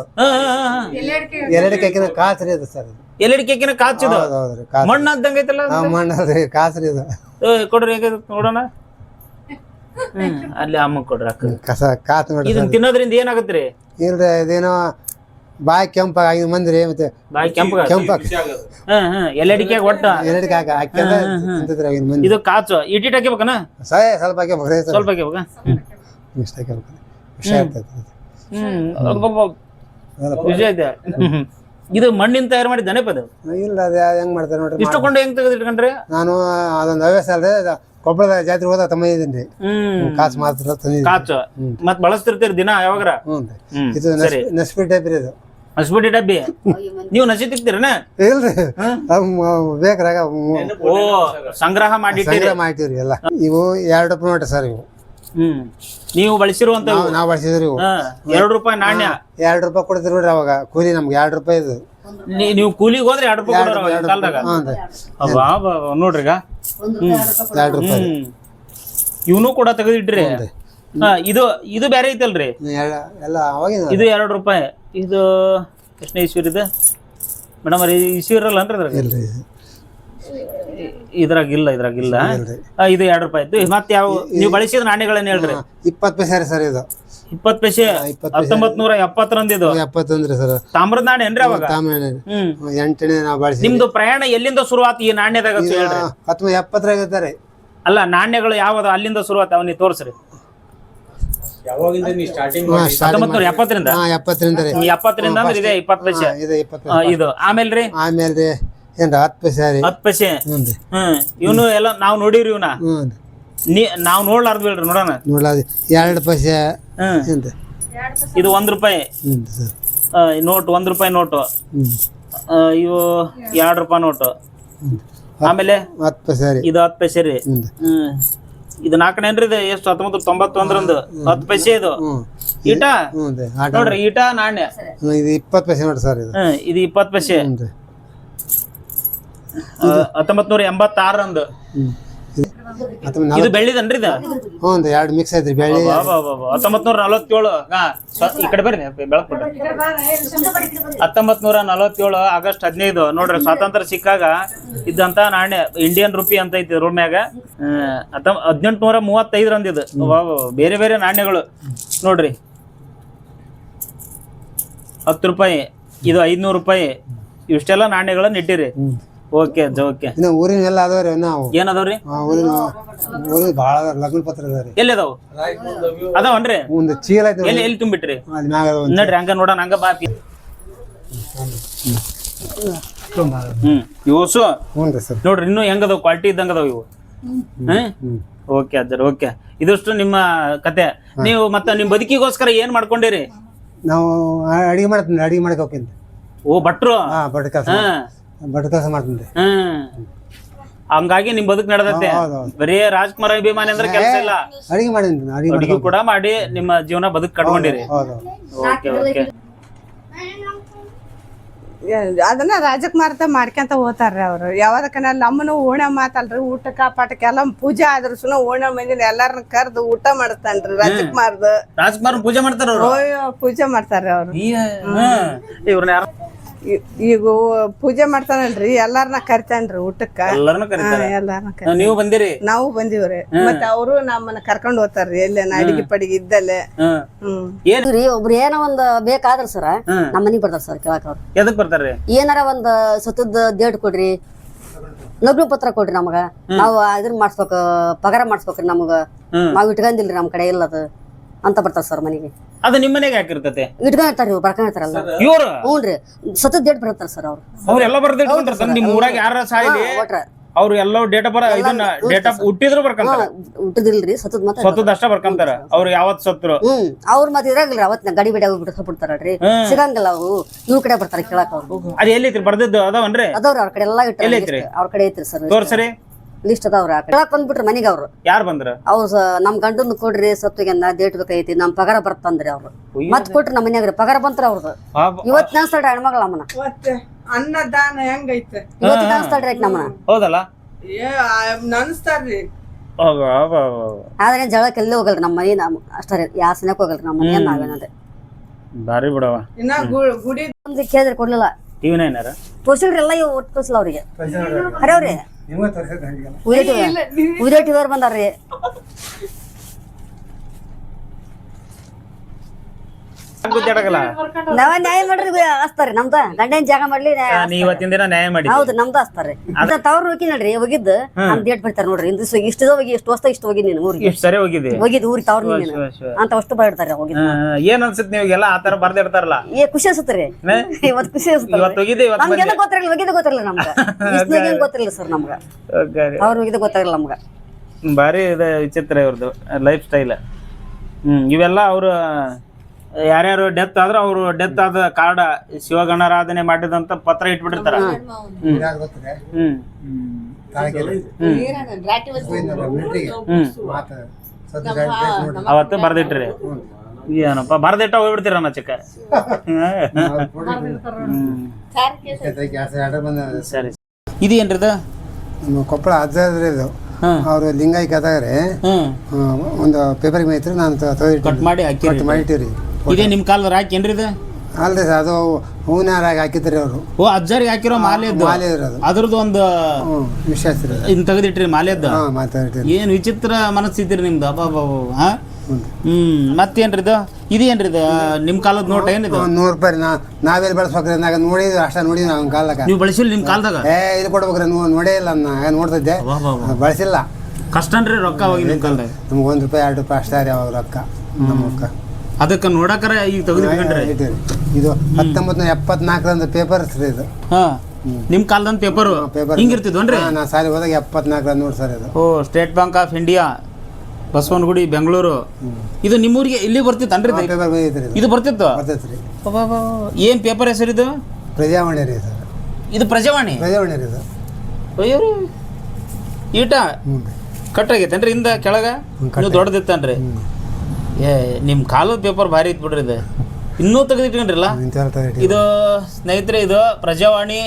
ಎರಡಕ್ಕೆ ಅಕ್ಕಿನ ಕಾಸು ರೀ ಇದು ಸರ್ ಇದು ಎಲ್ಲೆಡಿ ಕೇಕಿನ ಕಾಚಿದು? ಹೌದು ಹೌದ್ರಿ ಕಾಚು. ಮಣ್ಣು ಆದಂಗ ಐತಲ್ಲ ಆ, ಮಣ್ಣು ಅದ್ರಿ ಕಾಸು ರೀ ಇದು ಏ, ಕೊಡ್ರಿ ಹೇಗೆ ನೋಡೋಣ. ಹ್ಮ್ ಅಲ್ಲಿ ಅಮ್ಮ ಕೊಡ್ರಿ ಅಕ್ಕ. ಕಸ ಕಾಸು ನೋಡ್ರಿ ಇದನ್ನ ತಿನ್ನೋದ್ರಿಂದ ಏನಾಗತ್ರಿ? ಇಲ್ರಿ ಇದೇನೋ ಬಾಯಿ ಕೆಂಪಾಗ ಮಂದ್ರಿ ಮಂದಿ ರೀ ಮತ್ತೆ ಬಾಯಿ ಕೆಂಪಗ ಕೆಂಪಾಗ ಹಾ ಹ್ಮ್ ಎಲ್ಲಡಿಕೆ ಒಟ್ಟ. ಎರಡಕ್ಕೆ ಹಾಕ ತಿಂತಿದ್ರಿ ಆಗಿನ ಮಂದಿ. ಇದು ಕಾಚು. ಇಟ್ಟಿಟ್ ಹಾಕಿಬೇಕನ ಸಹ ಸ್ವಲ್ಪ ಹಾಕಿ ಸ್ವಲ್ಪ ಹಾಕಿಬೇಕ ಇಷ್ಟ ಹಾಕಿ ವಿಷ ಇರ್ತೈತೆ ಹ್ಮ್. ಅಬ್ಬಬ್ಬ. ವಿಷಯ ಐತೆ ಹ್ಮ್. ಇದು ಮಣ್ಣಿನ ತಯಾರು ಮಾಡಿ ದನೆಪದ ಇಲ್ಲ ಅದೇ ಹೆಂಗ್ ಮಾಡ್ತಾರೆ ನೋಡ್ರಿ ಇಷ್ಟು ಕೊಂಡು ಹೆಂಗ್ ತೆಗೆದಿಟ್ಕೊಂಡ್ರಿ? ನಾನು ಅದೊಂದು ಹವ್ಯಾಸ ಅಲ್ಲದೆ ಕೊಪ್ಪಳದ ಜಾತ್ರೆ ಹೋದ ತಮ್ಮ ಇದೀನಿ ಕಾಸು ಮಾತ್ರ ತಂದಿದ್ದೀನಿ ಕಾಚು. ಮತ್ ಬಳಸ್ತಿರ್ತೀರಿ ದಿನ ಯಾವಾಗ್ರ? ಹ್ಞೂ ಇದು ನೆಸ್ಪಿ ಟೈಪ್ ರೀ ಇದು. ಹಸ್ಬಿಟ್ಟಿ ಡಬ್ಬಿ. ನೀವು ನಸಿ ತಿಕ್ತೀರನ ಇಲ್ರಿ ಬೇಕ್ರಾಗ ಓ ಸಂಗ್ರಹ ಮಾಡಿಟ್ಟಿರಿ. ಸಂಗ್ರಹ ಮಾಡ್ತೀವ್ರಿ ಎಲ್ಲ. ಇವು ಎರಡು ರೂಪಾಯಿ ನೋಡ್ರಿ ಸರ್ ಇವು. ಹ್ಮ್. ನೀವು ಬಳಸಿರುವಂತ ನಾವು ನಾವು ಬಳಸಿದ್ರಿ ಇವು. ಎರಡು ರೂಪಾಯಿ ನಾಣ್ಯ. ಎರಡು ರೂಪಾಯಿ ಕೊಡ್ತೀರಿ ನೋಡ್ರಿ ಅವಾಗ. ಕೂಲಿ ನಮ್ಗೆ ಎರಡು ರೂಪಾಯಿ ಇದು. ನೀ- ನೀವು ಕೂಲಿಗೆ ಹೋದ್ರೆ ಎರಡು ರೂಪಾಯಿ ಕಾಲದಾಗ. ನೋಡ್ರಿ ಈಗ. ಎರಡು ರೂಪಾಯಿ. ಹ್ಮ್. ಇವನು ಕೂಡ ತೆಗೆದಿಟ್ರಿ ಇದು ಇದು ಬೇರೆ ಐತಲ್ರಿ? ಇದು ಎರಡು ರೂಪಾಯಿ. ಇದು ಎಷ್ಟನೇ ಇಸ್ವಿರಿದೆ ಇದು ಮೇಡಮ್ ರೀ ಇಸ್ವಿ ಇರಲ್ಲ ಅನ್ರಿ ಇದ್ರಾಗ? ಇಲ್ರಿ. ಇದ್ರಾಗ ಇಲ್ಲ ಇದ್ರಾಗ ಇಲ್ಲ. ಆ, ಇದು ಎರಡು ರೂಪಾಯಿ ಆಯ್ತು ಮತ್ತೆ ಯಾವ ನೀವು ಬಳಸಿದ ನಾಣ್ಯಗಳನ್ನ ಹೇಳ್ರಿ? ಇಪ್ಪತ್ತು ಪೈಸೆ ರೀ ಸರ್ ಇದು. ಇಪ್ಪತ್ತು ಪೈಸೆ? ಇಪ್ಪತ್ತು ಹತ್ತೊಂಬತ್ ನೂರ ಎಪ್ಪತ್ತರಂದು ಇದು? ಎಪ್ಪತ್ತೊಂದ್ರಿ ಸರ್. ತಾಮ್ರದ ನಾಣ್ಯ ಏನ್ರಿ ಅವಾಗ? ಹ್ಮ್ ಎಂಟನೇ ನಾವು ಬಳಸಿ ನಿಮ್ದು ಪ್ರಯಾಣ ಎಲ್ಲಿಂದ ಶುರುವಾತ್ ಈ ನಾಣ್ಯದಾಗ ಅಂತ ಹೇಳ್ರಿ. ಹತ್ತೊಂಬತ್ತು ಎಪ್ಪತ್ತರಾಗ ಅಲ್ಲ ನಾಣ್ಯಗಳು ಯಾವ್ದು? ಅಲ್ಲಿಂದ ಶುರುವಾತ್ ಅವನಿ ತೋರ್ಸ್ರಿ. ಹತ್ತೊಂಬತ್ ನೂರ ಎಪ್ಪತ್ತರಿಂದ? ಹಾ ಎಪ್ಪತ್ತರಿಂದ ರೀ. ನೀ ಎಪ್ಪತ್ತರಿಂದ ಅಂದ್ರೆ ಇದೆ ಇಪ್ಪತ್ತು ಪೈಸೆ. ಹಾ, ಇದು ಇಪ್ಪತ್ತು ಆ, ಇದು. ಆಮೇಲೆ ರೀ? ಆಮೇಲೆ ರೀ. ಏನ್ರಿ ಹತ್ತು ಪೈಸೆ ರೀ. ಹತ್ತು ಪೈಸೆ? ಹ್ಞೂ ರೀ. ಹ್ಮ್ ಇವನು ಎಲ್ಲ ನಾವು ನೋಡಿವ್ರಿ ಇವನ ಹ್ಞೂ ರೀ. ನೀ ನಾವು ನೋಡ್ಲಾರ್ದು ಬಿಡ್ರಿ ನೋಡೋಣ. ನೋಡ್ಲಾದಿ ಎರಡು ಪೈಸೆ. ಹ್ಮ್ ಏನು ರೀ? ಇದು ಒಂದ್ ರೂಪಾಯಿ. ಹ್ಞೂ ಸರ್. ಆ, ನೋಟ್ ಒಂದ್ ರೂಪಾಯಿ ನೋಟು. ಹ್ಞೂ ಆ, ಇವು ಎರಡು ರೂಪಾಯಿ ನೋಟು. ಆಮೇಲೆ ಹತ್ತು ಪೈಸೆ ರೀ. ಇದು ಹತ್ತು ಪೈಸೆ ರೀ. ಹ್ಞೂ ರೀ. ಹ್ಮ್ ಇದು ನಾಲ್ಕನೇನ್ರಿ ಇದು? ಎಷ್ಟು? ಹತ್ತೊಂಬತ್ತು ತೊಂಬತ್ತೊಂದರಂದು. ಹತ್ತು ಪೈಸೆ ಇದು. ಈಟ? ನೋಡ್ರಿ ಈಟ ನಾಣ್ಯ. ಇದು ಇಪ್ಪತ್ತು ಪೈಸೆ ನೋಡ್ರಿ ಸರ್ ಇದು. ಇದು ಇಪ್ಪತ್ತು ಪೈಸೆ. ಹತ್ತೊಂಬತ್ ನೂರ ಎಂಬತ್ತಾರರಂದು. ಇದು ಬೆಳ್ಳಿದನ್ರಿ ಇದು? ಹ್ಞೂ ರೀ ಎರಡು ಮಿಕ್ಸ್ ಐತ್ರಿ ಬೆಳ್ಳಿ ಹತ್ತೊಂಬತ್ ನೂರ ನಲವತ್ತೇಳು ಈ ಕಡೆ ಬರ್ರಿ ಬೆಳಕು ಹತ್ತೊಂಬತ್ ನೂರ ನಲವತ್ತೇಳು ಆಗಸ್ಟ್ ಹದಿನೈದು ನೋಡ್ರಿ ಸ್ವಾತಂತ್ರ್ಯ ಸಿಕ್ಕಾಗ ಇದ್ದಂತ ನಾಣ್ಯ ಇಂಡಿಯನ್ ರುಪಿ ಅಂತ ಐತಿ ರೂಮ್ಯಾಗ ಮ್ಯಾಗ. ಹದಿನೆಂಟು ನೂರ ಮೂವತ್ತೈದ್ರ ಇದು. ಬೇರೆ ಬೇರೆ ನಾಣ್ಯಗಳು. ನೋಡ್ರಿ. ಹತ್ತು ರೂಪಾಯಿ ಇದು ಐದ್ನೂರು ರೂಪಾಯಿ ಇಷ್ಟೆಲ್ಲ ನಾಣ್ಯಗಳನ್ನ ಇಟ್ಟಿರಿ. Okay okay. ಇನ್ನ ಊರಿನ ಎಲ್ಲ ಅದಾವ್ರಿ ನಾವು ಏನದವ್ರಿ? ಊರಿನ ಊರಿನ ಭಾಳ ಲಗ್ನ ಪತ್ರ ಅದಾವ ರೀ ಎಲ್ಲಿ ಅದಾವು ಅದಾವನ್ರಿ? ಒಂದು ಚೀಲ ಐತಿ ಎಲ್ಲಿ ಎಲ್ಲಿ ತುಂಬಿಟ್ರಿ? ಅಲ್ಲಿ ಮ್ಯಾಗ ಅದಾವ ಒಂದು ನಡ್ರಿ ಹಂಗ ನೋಡೋಣ ಹಂಗ ಬಾ. ಹ್ಮ್. ಇವಸು ಹ್ಞೂ ರೀ ಸರ್. ನೋಡ್ರಿ ಇನ್ನೂ ಅದಾವ? ಕ್ವಾಲಿಟಿ ಇದ್ದಂಗ ಅದಾವ ಇವು. ಹ್ಮ್ ಓಕೆ ಅಜ್ಜರ್ ಓಕೆ. ಇದಷ್ಟು ನಿಮ್ಮ ಕತೆ. ನೀವು ಮತ್ತೆ ನಿಮ್ ಬದುಕಿಗೋಸ್ಕರ ಏನ್ ಮಾಡ್ಕೊಂಡಿರಿ? ನಾವು ಅಡಿಗೆ ಮಾಡ್ತೀನಿ ಅಡಿಗೆ ಮಾಡಕ್ಕೆ ಹೋಗ್ತೀನಿ. ಓ ಭಟ್ರು? ಹಾ ಭಟ್ ಕೆಲಸ ಹಾ. ಬಟ್ ಕೆಲಸ ಮಾಡ್ತೀನಿ ಹ್ಮ್. ಹಂಗಾಗಿ ನಿಮ್ ಬದುಕ್ ನಡೆದತ್ತೆ. ಬರೀ ರಾಜ್ಕುಮಾರ್ ಅಭಿಮಾನಿ ಅಂದ್ರೆ ಕೆಲಸ ಇಲ್ಲ. ಅಡಿಗೆ ಮಾಡಿದ್ದೀನಿ ಅಡಿಗೆ ಅಡುಗೆ ಕೂಡ ಮಾಡಿ ನಿಮ್ಮ ಜೀವನ ಬದುಕು ಕಟ್ಕೊಂಡಿರಿ. ಹೌದು ಓಕೆ ಓಕೆ. ಅದನ್ನ ರಾಜಕುಮಾರ್ತ ಮಾಡ್ಕೊಂತ ಹೋಗ್ತಾರ್ರಿ ಅವ್ರು. ಯಾವ್ದಕ್ಕನ ನಮ್ಮನು ಓಣ ಮಾತಲ್ರಿ ಊಟಕ್ಕ ಪಾಠಕ್ಕೆ ಎಲ್ಲ ಪೂಜೆ ಆದ್ರು ಸುನ ಓಣ ಮಂದಿನ ಎಲ್ಲಾರನ್ನ ಕರ್ದು ಊಟ ಮಾಡಿಸ್ತಾನ್ರಿ ರಾಜಕುಮಾರ್ದು. ರಾಜ್ಕುಮಾರ್ ಪೂಜೆ ಮಾಡ್ತಾರ ಅವ್ರು? ಓಯ್ ಪೂಜೆ ಮಾಡ್ತಾರ್ರಿ ಅವ್ರು. ಇವ್ರನ್ನ ಯಾರು ಈಗ ಪೂಜೆ ಮಾಡ್ತಾನಲ್ರಿ ಎಲ್ಲಾರನ್ನ ಕರಿತಾನ್ರಿ ಊಟಕ್ಕ. ಎಲ್ಲರನ್ನು ಕರೀತಾರೆ. ಎಲ್ಲಾರನ್ನ ಕರಿ ನೀವು ಬಂದಿರಿ? ನಾವು ಬಂದಿವ್ರಿ. ಮತ್ತೆ ಅವರು ನಮ್ಮನ್ನ ಕರ್ಕೊಂಡ್ ಹೋಗ್ತಾರ್ರಿ ಎಲ್ಲೇ ಅಡಿಗೆ ಪಡಿಗೆ ಇದ್ದಲ್ಲೇ. ಏನ್? ರೀ ಒಬ್ರು ಏನೋ ಒಂದ್ ಬೇಕಾದ್ರ ಸರ. ನಮ್ಮ ಮನಿಗ್ ಬರ್ತಾರ ಸರ್ ಕೇಳಕ್ ಅವ್ರು. ಎದಕ್ ಬರ್ತಾರ್ರಿ ಏನಾರ ಒಂದ್ ಸತದ ಡೇಟ್ ಕೊಡ್ರಿ ಲಗ್ನ ಪತ್ರ ಕೊಡ್ರಿ ನಮಗ. ನಾವು ಇದನ್ನ ಮಾಡ್ಸ್ಬೇಕು ಪಗಾರ ಮಾಡ್ಸ್ಬೇಕ್ರಿ ನಮಗ. ನಾವು ನಾವ್ ಇಟ್ಕೊಂಡಿಲ್ರಿ ನಮ್ ಕಡೆ ಇಲ್ಲದ ಅಂತ ಬರ್ತಾರ ಸರ್ ಮನೆಗೆ. ಅದು ನಿಮ್ಮ ಮನೆಗೆ ಹಾಕಿರ್ತತೆ ಇಟ್ಕೊಂಡಿರ್ತಾರ ಇವ್ರು ಬರ್ಕೊಂಡಿರ್ತಾರಲ್ಲ ಇವ್ರು ಹ್ಞೂನ್ರಿ ಸತತ್ ಡೇಟ್ ಬರ್ತಾರ ಸರ್ ಅವ್ರು. ಅವ್ರೆಲ್ಲ ಬರ್ದ ಇಟ್ಕೊಂಡ್ರ ನಿಮ್ ಊರಾಗ ಯಾರ ಸಾಯಿಲಿ? ಒಟ್ರ. ಅವ್ರು ಎಲ್ಲ ಡೇಟ್ ಆಫ್ ಇದನ್ನ ಡೇಟ್ ಆಫ್ ಹುಟ್ಟಿದ್ರು ಬರ್ಕಂತಾರ. ಹುಟ್ಟದಿಲ್ರಿ ಸತತ್ ಮತ್ತೆ ಸತದ ಅಷ್ಟ ಬರ್ಕಂತಾರ. ಅವ್ರು ಯಾವತ್ ಸತ್ರು? ಹ್ಮ್ ಅವ್ರ ಮತ್ತೆ ಇರಾಗಿಲ್ರಿ ಅವತ್ತಿನ ಗಡಿ ಬಿಡಿ ಬಿಡ್ತಾರಲ್ರಿ ಹ್ಮ್. ಸಿಗಂಗಿಲ್ಲ ಅವು ಇವ್ರ ಕಡೆ ಬರ್ತಾರ ಕೇಳಕ್ ಅವ್ರು. ಅದ ಎಲ್ಲೈತ್ರಿ? ಬರ್ದದ್ದು ಅದಾವನ್ರಿ? ಅದವ್ರ ಅವ್ರ ಕಡೆ ಎಲ್ಲಾ ಇಟ್ಟು ಎಲ್ಲೈತ್ರಿ? ಅವ್ರ ಕಡೆ ಐತ್ರಿ ಸರ್ ತೋರ್ಸರಿ. ಲಿಸ್ಟ್ ಅದಾವ್ರ ಕೇಳಕ್ ಬಂದ್ಬಿಟ್ರ ಮನೆಗೆ ಅವ್ರು. ಯಾರು ಬಂದ್ರ? ಅವ್ರು ನಮ್ ಗಂಡನ್ ಕೊಡ್ರಿ ಸತ್ವಿಗೆ ಡೇಟ್ ಬೇಕೈತಿ ನಮ್ ಪಗಾರ ಬರ್ತಂದ್ರಿ ಅವ್ರು. ಮತ್ ಕೊಟ್ರಿ ನಮ್ ಮನ್ಯಾಗ್ರಿ ಪಗಾರ ಬಂತ್ರ ಅವ್ರದ್ದು. ಇವತ್ ನೆನ್ಸ್ತಾಳ್ರಿ ಹೆಣ್ಮಗಳ ನಮ್ಮನ ಮತ್ತೆ ಅನ್ನದಾನ ಹೆಂಗೈತೆ? ಇವತ್ತು ನೆನ್ಸ್ತಾಡ್ರಿ ನಮ್ಮನ ಹೌದಲ್ಲ? ಏ ನನ್ಸ್ತಾರ್ರಿ. ಆದ್ರೆ ಜಳಕ್ಕೆ ಎಲ್ಲಿ ಹೋಗಲ್ರಿ ನಮ್ಮ ಮನೆ ನಮ್ ಅಷ್ಟೇ ಯಾವ ಸನಕ್ ಹೋಗಲ್ರಿ ನಮ್ಮ ಮನೆ ನಾವೇನದೆ ಬಾರಿ ಬಿಡವ. ಇನ್ನ ಗುಡಿ ಒಂದು ಕೇಳಿದ್ರೆ ಕೊಡ್ಲಿಲ್ಲ. ಟಿವಿನ ಏನಾರ? ತೋರ್ಸಿಲ್ರಿ ಎಲ್ಲ ಇವ್ ಒಟ್ಟು ತೋರ್ಸಿಲ್ಲ ಅವ್ರಿಗೆ. ಅರವ್ರಿ ನಿಮಗೆ ತೋರಿಸಿದ್ರೆ ಹಂಗಿಲ್ಲ. ಟಿವಿ ಬಂದಾರ್ರಿ. ಗುದ್ದಾಡಕಲ್ಲ ನಾವ ನ್ಯಾಯ ಮಾಡ್ರಿ ಹಸ್ತಾರಿ ನಮ್ದ ಗಂಡನ ಜಾಗ ಮಾಡ್ಲಿ ನ್ಯಾಯ ನೀ ಇವತ್ತಿನ ದಿನ ನ್ಯಾಯ ಮಾಡಿ ಹೌದು ನಮ್ದು ಹಸ್ತಾರಿ ಅದ ತವ್ರ ಹೋಗಿ ನಡ್ರಿ ಹೋಗಿದ್ದು ನಮ್ ಡೇಟ್ ಬಿಡ್ತಾರ ನೋಡ್ರಿ. ಇಂದ ಇಷ್ಟು ಹೋಗಿ ಇಷ್ಟ ಇಷ್ಟ ಹೋಗಿ ನೀನು ಊರಿಗೆ. ಇಷ್ಟ್ ಸರಿ ಹೋಗಿದ್ದಿ. ಹೋಗಿದ್ದು ಊರಿಗೆ ತವ್ರ ನೀನು. ಶಿವ, ಶಿವ. ಅಂತ ಅಷ್ಟು ಬರ್ತಾರೆ ಹೋಗಿದ್ದು ಹ್ಮ್, ಏನ್ ಅನ್ಸುತ್ತೆ ಆ ತರ ಬರ್ದಿರ್ತಾರಲ್ಲ ಏ ಖುಷಿ ಖುಷಿ ಅನ್ಸುತ್ತೆ ಇವತ್ತು ಹೋಗಿದ್ದೆ ಇವತ್ತು ನಮ್ಗೆಲ್ಲ ಗೊತ್ತಿರಲಿಲ್ಲ ಹೋಗಿದ್ದು ಗೊತ್ತಿರಲಿಲ್ಲ ನಮ್ಗೆ. ಇಷ್ಟು ಗೊತ್ತಿರಲಿಲ್ಲ ಸರ್ ನಮ್ಗೆ. ಬಂದೆ. ಅವ್ರು ಹೋಗಿದ್ದು ಗೊತ್ತಾಗಿಲ್ಲ ನಮ್ಗೆ. ಭಾರಿ ಇದೆ ವಿಚಿತ್ರ ಇವ್ರದ್ದು ಲೈಫ್ ಸ್ಟೈಲ್. ಹ್ಮ್ ಇವೆಲ್ಲ ಅವರು ಯಾರ್ಯಾರು ಡೆತ್ ಆದ್ರೆ ಅವರು ಡೆತ್ ಆದ ಕಾರ್ಡ ಶಿವಗಣರಾಧನೆ ಮಾಡಿದಂತ ಪತ್ರ ಇಟ್ಬಿಟ್ಟಿರ್ತಾರ. ಅವತ್ತು ಬರ್ದಿಟ್ರಿ. ಏನಪ್ಪ ಬರ್ದಿಟ್ಟ ಹೋಗ್ಬಿಡ್ತೀರ ನಾ ಚಿಕ್ಕ? ಸರಿ. ಇದು? ನಮ್ಮ ಕೊಪ್ಪಳ ಅಜ್ಜ ಇದು. ಅವರು ಹ್ಮ್. ಒಂದು ಪೇಪರ್ ಮೇಯ್ತ್ರಿ ನಾನು ಕಟ್ ಮಾಡಿ ಕಟ್ ಮಾಡಿಟ್ಟಿರಿ ಇದೇ ನಿಮ್ಮ ಕಾಲದ ಏನ್ರಿ ಇದು? ಅಲ್ರಿ ಸರ್ ಅದು ಹೂನಾರಾಗಿ ಹಾಕಿದ್ರಿ ಅವರು. ಓ ಅಜ್ಜರಿಗೆ ಹಾಕಿರೋ ಮಾಲೆ ಇರೋದು. ಅದ್ರದ್ದು ಒಂದು ಹ್ಞೂ ವಿಶ್ವಾಸ ರೀ ಇನ್ ತೆಗೆದಿಟ್ರಿ ಮಾಲೆದ್ದು ಹಾಂ ಮಾತಾಡ್ತೀರಿ ಏನು ವಿಚಿತ್ರ ಮನಸ್ಸಿದ್ರಿ ನಿಮ್ದು? ಅಬ್ಬಾ ಹಾ? ಹ್ಮ್ ಮತ್ತೇನ್ರಿ ಇದು? ಇದೇನ್ರಿ ಇದು? ನಿಮ್ ಕಾಲದ ನೋಟ ಏನಿದು ನೂರು ರೂಪಾಯಿ ನಾ ನಾವೆಲ್ಲಿ ಬಳಸ್ಬೇಕ್ರಿ ನಾಗ ನೋಡಿದ್ರೆ ಅಷ್ಟ ನೋಡಿ ನಾವು ಕಾಲದಾಗ. ನೀವು ಬಳಸಿಲ್ಲ ನಿಮ್ ಕಾಲದಾಗ? ಏ ಇದು ಕೊಡ್ಬೇಕ್ರಿ ನೀವು ನೋಡೇ ಇಲ್ಲ ನಾ ನೋಡ್ತಿದ್ದೆ. ಬಳಸಿಲ್ಲ. ಕಷ್ಟನ್ರಿ ರೊಕ್ಕ ಹೋಗಿ ನಿಮ್ ಕಾಲದಾಗ. ನಮ್ಗೆ ಒಂದು ರೂಪಾಯಿ ಎರಡು ರೂಪಾಯಿ ಅಷ್ಟೇ ರೀ ಅವಾಗ ರೊಕ್ಕ. ನಮ್ಮ ರೊಕ್ಕ. ಅದಕ್ಕ ನೋಡಕರ ಈಗ ತೆಗೆದಿಟ್ಕೊಂಡ್ರಿ ಇಟ್ಟಿರಿ. ಇದು ಹತ್ತೊಂಬತ್ತು ನೂರ ಎಪ್ಪತ್ನಾಲ್ಕರಂದು ಪೇಪರ್ಸ್ ರೀ ಇದು. ಹಾ ನಿಮ್ಮ ಕಾಲದಂತ ಪೇಪರ್ ಪೇಪರ್ ಹಿಂಗಿರ್ತಿದ್ವನ್ರಿ ನಾ ಸಾಲಿ ಹೋದಾಗ ಎಪ್ಪತ್ನಾಲ್ಕರಂದು ನೋಡಿ ಸರ್ ಇದು. ಓ state bank of India Basavanagudi Bengaluru. ಇದು ನಿಮ್ಮೂರಿಗೆ ಇಲ್ಲಿ ಬರ್ತಿತ್ತನ್ರಿ ಇದು? ಪೇಪರ್ ಇದು. ಇದು ಬರ್ತಿತ್ತು? ಬರ್ತೈತೆ ರೀ ಏನು ಪೇಪರ್ ಇದು? ಪ್ರಜಾವಾಣಿ ರೀ ಸರ್. ಇದು ಪ್ರಜಾವಾಣಿ? ಪ್ರಜಾವಾಣಿ ರೀ ಇದು. ಅಯ್ಯೋ ಈಟ? ಕಟ್ ರೀ ಕಟ್ಟಾಗೈತೇನ್ರಿ ಇಂದ ಕೆಳಗ ನೀವು ದೊಡ್ಡದಿತ್ತನ್ರಿ. ಏ ನಿಮ್ಮ ಕಾಲದ ಪೇಪರ್ ಭಾರಿ ಇತ್ತು ಬಿಡ್ರಿ ಇದು. ಇನ್ನೂ ತೆಗೆದಿಟ್ಕೊಂಡ್ರಲ್ಲ? ಇದು ಸ್ನೇಹಿತರೆ ಇದು ಪ್ರಜಾವಾಣಿ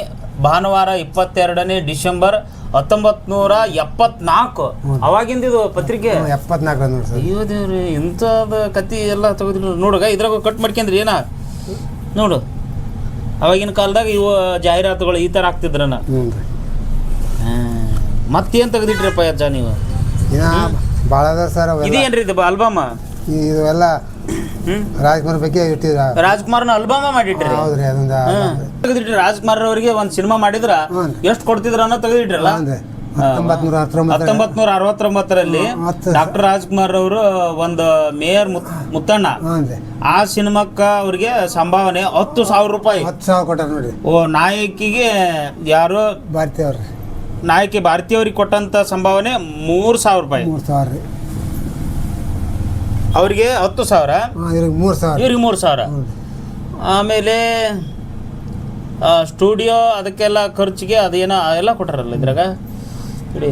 ಭಾನುವಾರ ಇಪ್ಪತ್ತೆರಡನೇ ಡಿಸೆಂಬರ್ ಹತ್ತೊಂಬತ್ ನೂರ ಎಪ್ಪತ್ನಾಲ್ಕು ಅವಾಗಿಂದ ಇದು ಪತ್ರಿಕೆ? ಎಪ್ಪತ್ನಾಲ್ಕು ಅಯ್ಯೋ ದೇವ್ರಿ ಇಂಥದ್ದು ಕತಿ ಎಲ್ಲ ತೆಗೆದಿಲ್ಲ ನೋಡುಗ ಇದ್ರಾಗ ಕಟ್ ಮಾಡ್ಕೊಂಡ್ರಿ ಏನ? ನೋಡು. ಅವಾಗಿನ ಕಾಲದಾಗ ಇವು ಜಾಹೀರಾತುಗಳು ಈ ಥರ ಆಗ್ತಿದ್ರ ಮತ್ತೇನು ತೆಗೆದಿಟ್ರಪ್ಪ ಅಜ್ಜ ನೀವು? ಭಾಳ ಸರ್ ಇದೇನ್ರಿ ಇದು ಆಲ್ಬಮ್ ಇದು ಎಲ್ಲ ರಾಜ್ಕುಮಾರ್ ಬಗ್ಗೆ ಇಟ್ಟಿದ್ರ. ರಾಜ್ಕುಮಾರ್ನ ಆಲ್ಬಮ್ ಮಾಡಿಟ್ರಿ. ಹೌದ್ರಿ ಅದೊಂದು ತೆಗೆದಿಟ್ರಿ ರಾಜ್ಕುಮಾರ್ ಅವರಿಗೆ ಒಂದ್ ಸಿನಿಮಾ ಮಾಡಿದ್ರ ಎಷ್ಟ್ ಕೊಡ್ತಿದ್ರ ಅನ್ನೋ ತೆಗೆದಿಟ್ರಲ್ಲ ಹತ್ತೊಂಬತ್ ನೂರ ಅರವತ್ತೊಂಬತ್ತರಲ್ಲಿ ಡಾಕ್ಟರ್ ರಾಜ್ಕುಮಾರ್ ಅವರು ಒಂದು ಮೇಯರ್ ಮುತ್ತಣ್ಣ. ಆ ಸಿನಿಮಾಕ್ಕ ಅವ್ರಿಗೆ ಸಂಭಾವನೆ ಹತ್ತು ಸಾವಿರ ರೂಪಾಯಿ. ಹತ್ತು ಸಾವಿರ ಕೊಟ್ಟಾರ ನೋಡಿ. ಓ ನಾಯಕಿಗೆ ಯಾರು? ಭಾರತೀಯ ನಾಯಕಿ ಭಾರತೀಯವ್ರಿಗೆ ಕೊಟ್ಟಂತ ಸಂಭಾವನೆ ಮೂರು ಸಾವಿರ ರೂಪಾಯಿ. ಮೂರು ಸಾವಿರ ರೀ. ಅವ್ರಿಗೆ ಹತ್ತು ಸಾವಿರ. ಇವ್ರಿಗೆ ಮೂರು ಸಾವಿರ. ಇವ್ರಿಗೆ ಮೂರು ಸಾವಿರ. ಆಮೇಲೆ ಸ್ಟುಡಿಯೋ ಅದಕ್ಕೆಲ್ಲ ಖರ್ಚಿಗೆ ಅದೇನೋ ಎಲ್ಲ ಕೊಟ್ಟಾರಲ್ಲ ಇದ್ರಾಗ? ಇಡಿ.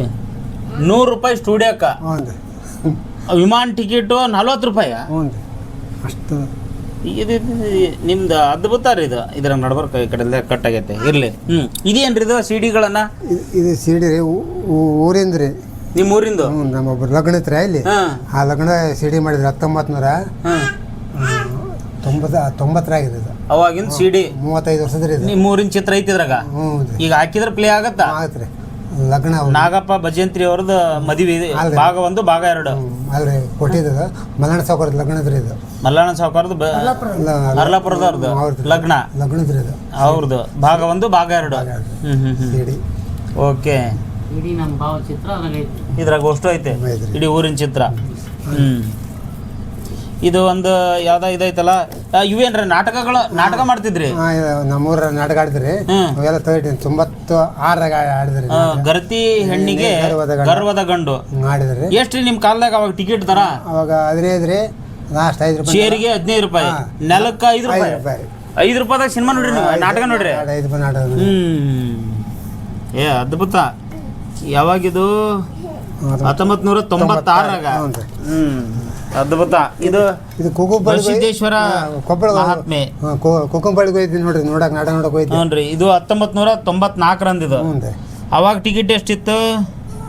ನೂರು ರೂಪಾಯಿ ಸ್ಟುಡಿಯೋಕ್ಕ. ಹ್ಞೂ ವಿಮಾನ ಟಿಕೆಟು ನಲ್ವತ್ತು ರೂಪಾಯಿ ಹ್ಞೂ ಅಷ್ಟು. ಇದು ನಿಮ್ದು ಅದ್ಭುತ ರೀ ಇದು. ಇದ್ರ ನಡ್ಬರ್ಕ ಈ ಕಡೆ ಕಟ್ ಆಗೈತೆ. ಇರ್ಲಿ. ಹ್ಮ್. ಇದೇನ್ರಿ ಇದು ಸಿಡಿಗಳನ್ನ ಇದು- ಸಿಡಿ ರೀ. ಊ- ಊ- ಊರಿಂದ ರೀ ನಿಮ್ಮ ಊರಿಂದು ಹ್ಞೂ ನಮ್ಮೊಬ್ರು ಲಗ್ನ ಇತ್ತು ಇಲ್ಲಿ? ಹಾ. ಆ ಲಗ್ನ ಸಿಡಿ ಮಾಡಿದ್ರು ಹತ್ತೊಂಬತ್ನೂರ. ಹಾ. ತೊಂಬತ್ತ ತೊಂಬತ್ತರಾಗಿದೆ ಇದು ಅವಾಗಿನ ಸಿಡಿ ಮೂವತ್ತೈದು ವರ್ಷದ ಇದು. ನಿಮ್ಮ ಊರಿನ ಚಿತ್ರ ಐತಿ ಇದ್ರಾಗ ಹ್ಞೂ ರೀ ಈಗ ಹಾಕಿದ್ರೆ ಪ್ಲೇ ಆಗತ್ತಾ? ಆಗತ್ತೆ ರೀ. ಲಗ್ನ ಅವ್ರು- ನಾಗಪ್ಪ ಭಜಂತ್ರಿ ಅವ್ರದ್ದು ಮದುವೆ ಇದೆ. ಅಲ್ರಿ. ಭಾಗ ಒಂದು ಭಾಗ ಎರಡು. ಹ್ಞೂ ಅಲ್ರಿ. ಕೊಟ್ಟಿದ್ದು ಮಲಣ ಸಾವುಕಾರದ ಲಗ್ನದ್ರಿ ಇದು. ಮಲ್ಲಾಣ ಸಾವುಕಾರದ ಅರ್ಲಾಪುರದವ್ರದ್ದು ಅವ್ರದ್ದು. ಲಗ್ನ. ಲಗ್ನದ್ರಿ ಇದು. ಅವ್ರದ್ದು ಭಾಗ ಒಂದು ಭಾಗ ಎರಡು. ಹ್ಮ್ ಹ್ಮ್ ಹ್ಮ್. CD okay. ಇಡೀ ನಮ್ಮ ಭಾವಚಿತ್ರ ಅದಾಗೈತಿ ಇದ್ರಾಗ ಅಷ್ಟು ಐತೆ? ಐತ್ರಿ. ಇಡೀ ಊರಿನ ಚಿತ್ರ? ಹ್ಮ್. ಇದು ಒಂದು ಯಾವ್ದ ಇದೈತಲ್ಲ ಆ, ಇವೇನ್ರಿ ನಾಟಕಗಳು ನಾಟಕ ಮಾಡ್ತಿದ್ರಿ? ಹಾ, ಇದು ನಮ್ಮೂರ ನಾಟಕ ಆಡಿದ್ರಿ ಹ್ಮ್. ಅವೆಲ್ಲ ತಗೊಳ್ತೀನಿ. ತೊಂಬತ್ತು ಆರಾಗ ಆಡಿದ್ರಿ ಗರ್ತಿ ಗರತಿ ಹೆಣ್ಣಿಗೆ ಗರ್ವದ ಗಂಡು. ಮಾಡಿದ್ರಿ ಗಂಡು. ಹ್ಮ್, ಆಡಿದ್ರಿ. ಎಷ್ಟ್ರಿ ನಿಮ್ ಕಾಲದಾಗ ಅವಾಗ ಟಿಕೆಟ್ ದರ? ಅವಾಗ ಹದಿನೈದು ರೀ ಲಾಸ್ಟ್ ಐದು ರೂಪಾಯಿ ಚೇರಿಗೆ ಹದಿನೈದು ರೂಪಾಯಿ. ನೆಲಕ್ಕ ಐದು ಐದು ರೂಪಾಯಿ. ಐದು ರೂಪಾಯಿದಾಗ ಸಿನಿಮಾ ನೋಡ್ರಿ ನೀವು ನಾಟಕ ನೋಡ್ರಿ? ಐದು ರೂಪಾಯಿ ನಾಟಕ ಹ್ಮ್. ಏ ಅದ್ಭುತ. ಯಾವಾಗಿದು? ಹತ್ತೊಂಬತ್ ನೂರ ತೊಂಬತ್ತಾರಾಗ ಹ್ಞೂ ಹ್ಮ್. ಅದ್ಭುತ. ಇದು ಇದು ಸಿದ್ದೇಶ್ವರ ಕೊಪ್ಪಳ ಮಹಾತ್ಮೆ. ಕುಕುಂಬಳಿಗೆ ಹೋಯ್ತೀನಿ ನೋಡ್ರಿ ನೋಡಕ್ ನಾಟಕ ನೋಡಕ್ ಹೋಯ್ತೀನಿ ಹ್ಞೂನ್ರಿ ಇದು ಹತ್ತೊಂಬತ್ ನೂರ ತೊಂಬತ್ನಾಲ್ಕರಂದಿದು ಹ್ಞೂ ರೀ ಅವಾಗ ಟಿಕೆಟ್ ಎಷ್ಟಿತ್ತು?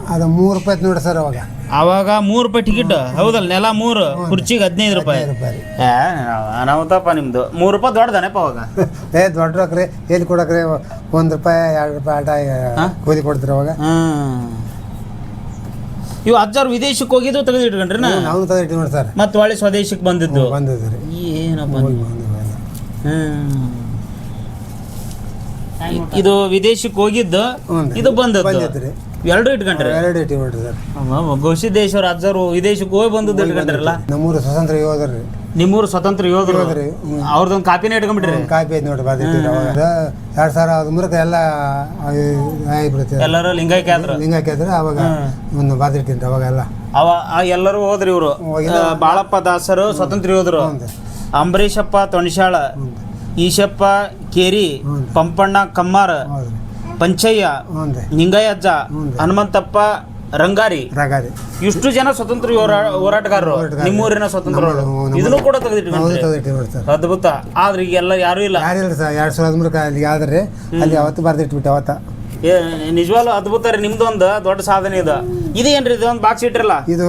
ಅದು ಮೂರು ರೂಪಾಯಿ ನೋಡಿ ನೋಡ್ರಿ ಸರ್ ಅವಾಗ. ಅವಾಗ ಮೂರು ರೂಪಾಯಿ ಟಿಕೆಟ್ ಹೌದಲ್ಲ ನೆಲ ಮೂರು ಕುರ್ಚಿಗೆ ಹದಿನೈದು ರೂಪಾಯಿ. ಏ ಅನಾಹುತಪ್ಪ ನಿಮ್ದು. ಮೂರು ರೂಪಾಯಿ ದೊಡ್ಡದನಪ್ಪ ಅವಾಗ? ಏ ದೊಡ್ಡ ರೊಕ್ರಿ ಎಲ್ಲಿ ಕೊಡಕ್ರಿ? ಒಂದು ರೂಪಾಯಿ ಎರಡು ರೂಪಾಯಿ ಆಟ ಕೂಲಿ ಕೊಡ್ತೀರಿ ಅವಾಗ. ಹ್ಮ್ ಇವು ಅಜ್ಜಾರು ವಿದೇಶಕ್ಕೆ ಹೋಗಿದ್ದು ತೆಗೆದು ಇಟ್ಕೊಂಡ್ರಿ ನಾವು ತಂದಿಟ್ಟು ನೋಡಿ ಸರ್. ಮತ್ತೆ ಒಳ್ಳೆ ಸ್ವದೇಶಕ್ಕೆ ಬಂದಿದ್ದು? ಬಂದಿದ್ದು ಏನಪ್ಪ ಹ್ಮ್. ಇದು ವಿದೇಶಕ್ಕೆ ಹೋಗಿದ್ದು ಇದು ಬಂದದ್ದು? ಬಂದಿದ್ದು ರೀ. ಎರಡು ಇಟ್ಕೊಂಡ್ರಿ? ಎರಡು ಇಟ್ಟು ನೋಡ್ರಿ ಸರ್ ಗೋಸಿದ್ದೇಶ್ವರ ಅಜ್ಜರು ವಿದೇಶಕ್ಕೆ ಹೋಗಿ ಬಂದದ್ದು ಇಟ್ಕೊಂಡ್ರಲ್ಲ ನಮ್ಮೂರು ಸ್ವತಂತ್ರ ಯೋಧರು. ರೀ ನಿಮ್ಮೂರು ಸ್ವತಂತ್ರ ಯೋಧರು? ಹ್ಮ್. ಅವ್ರದ್ದೊಂದು ಕಾಪಿನೇ ಇಟ್ಕೊಂಡ್ಬಿಟ್ರಿ? ಕಾಪಿ ಐತೆ ನೋಡ್ರಿ ಬಾದಿ ಎರಡು ಸಾವಿರ ಹದಿಮೂರಕ್ಕೆ ಎಲ್ಲ ಆಗಿಬಿಡುತ್ತೆ ಎಲ್ಲರೂ ಲಿಂಗೈಕ್ಯ ಆದ್ರು? ಹಿಂಗೆ ಆದ್ರೆ ಅವಾಗ ಒಂದು ಬರ್ದಿಟ್ಟಿನಿ ಅವಾಗ ಎಲ್ಲ. ಅವ ಎಲ್ಲರೂ ಹೋದ್ರಿ ಇವರು. ಬಾಳಪ್ಪ ದಾಸರು ಸ್ವತಂತ್ರ ಯೋಧರು. ಅಂಬರೀಷಪ್ಪ ತೊಣಶಾಳ ಈಶಪ್ಪ ಕೇರಿ ಪಂಪಣ್ಣ ಕಮ್ಮಾರ. ಪಂಚಯ್ಯ ನಿಂಗಯ್ಯಜ್ಜ ಹನುಮಂತಪ್ಪ ರಂಗಾರಿ. ರಂಗಾರಿ. ಇಷ್ಟು ಜನ ಸ್ವತಂತ್ರ ಹೋರಾ- ಹೋರಾಟಗಾರರು. ನಿಮ್ಮೂರಿನ ಸ್ವತಂತ್ರ ಇದನ್ನು ಕೂಡ ತೆಗೆದಿಟ್ಟು ಅದ್ಭುತ. ಆದ್ರೆ ಈಗ ಎಲ್ಲ ಯಾರು ಇಲ್ಲ. ಯಾರಿಲ್ಲ ಸರ್. ಎರಡು ಸಾವಿರದ ಹದಿಮೂರಕ್ಕೆ ಅಲ್ಲಿ ಆದ್ರೆ ಅಲ್ಲಿ ಅವತ್ತು ಬರ್ದಿಟ್ಬಿಟ್ಟು ಅವತ್ತ ನಿಜವಾಗ್ಲೂ ಅದ್ಭುತ ರೀ. ನಿಮ್ದೊಂದು ದೊಡ್ಡ ಸಾಧನೆ ಇದು. ಇದೇನ್ರಿ? ಇದೊಂದು ಬಾಕ್ಸ್ ಇಟ್ಟಿರಲ್ಲ? ಇದು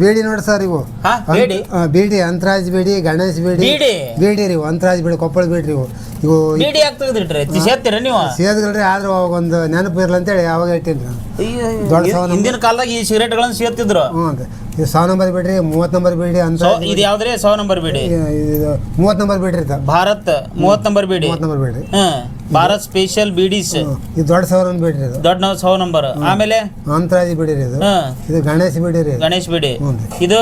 ಬೇಡಿ ನೋಡಿ ಸರ್ ಇವು. ಹಾ ಬೇಡಿ. ಆ, ಬೇಡಿ ಅಂತರಾಜ್ ಬೇಡಿ ಗಣೇಶ್ ಬೇಡಿ. ಬೇಡಿ. ಬೇಡಿ ರೀ ಇವು ಅಂತರಾಜ್ ಬೇಡಿ ಕೊಪ್ಪಳ ಬೇಡ್ರಿ ಇವು. ಇವು ಬೇಡಿ ಯಾಕೆ ತೆಗೆದಿಟ್ರಿ ಸೇರ್ತೀರ ನೀವು? ಸೇದ್ಗಳ್ರಿ ಆದ್ರೆ ಅವಾಗ ಒಂದು ನೆನಪು ಅಂತ ಅಂತೇಳಿ ಅವಾಗ ಇಟ್ಟಿನಿ ಅಯ್ಯೋ, ದೊಡ್ಡ ಹಿಂದಿನ ಕಾಲದಾಗ ಈ ಸಿಗರೇಟ್ಗಳನ್ನು ಸೇರ್ತಿದ್ರು. ಹ್ಞೂ ಅಂತ ಇದು ಸಾವಿರ ನಂಬರ್ ಬೇಡ್ರಿ ಮೂವತ್ತು ನಂಬರ್ ಬೇಡಿ ಅಂತ ಸೊ ಇದು ಯಾವ್ದ್ರಿ? ಸೌ ನಂಬರ್ ಬೇಡಿ. ಇದು ಮೂವತ್ತು ನಂಬರ್ ಬೇಡ್ರಿ ಇದು. ಭಾರತ್ ಮೂವತ್ ನಂಬರ್ ಬೇಡಿ. ಮೂವತ್ತು ನಂಬರ್ ಬಿಡ್ರಿ. ಹ್ಮ್ ಭಾರತ್ ಸ್ಪೆಷಲ್ ಬಿಡಿಸ್ ಇದು ದೊಡ್ಡ ಸಾವಿರ ಬೇಡ್ರಿ ಇದು. ದೊಡ್ಡ ನಾವು ಸೌ ನಂಬರ್ ಆಮೇಲೆ? ಅಂತರಾಜ್ ಬಿಡಿರಿ ರೀ ಇದು ಇದು ಗಣೇಶ್ ಬಿಡಿರಿ ರೀ ಗಣೇಶ್ ಬಿಡಿ. ಇದು?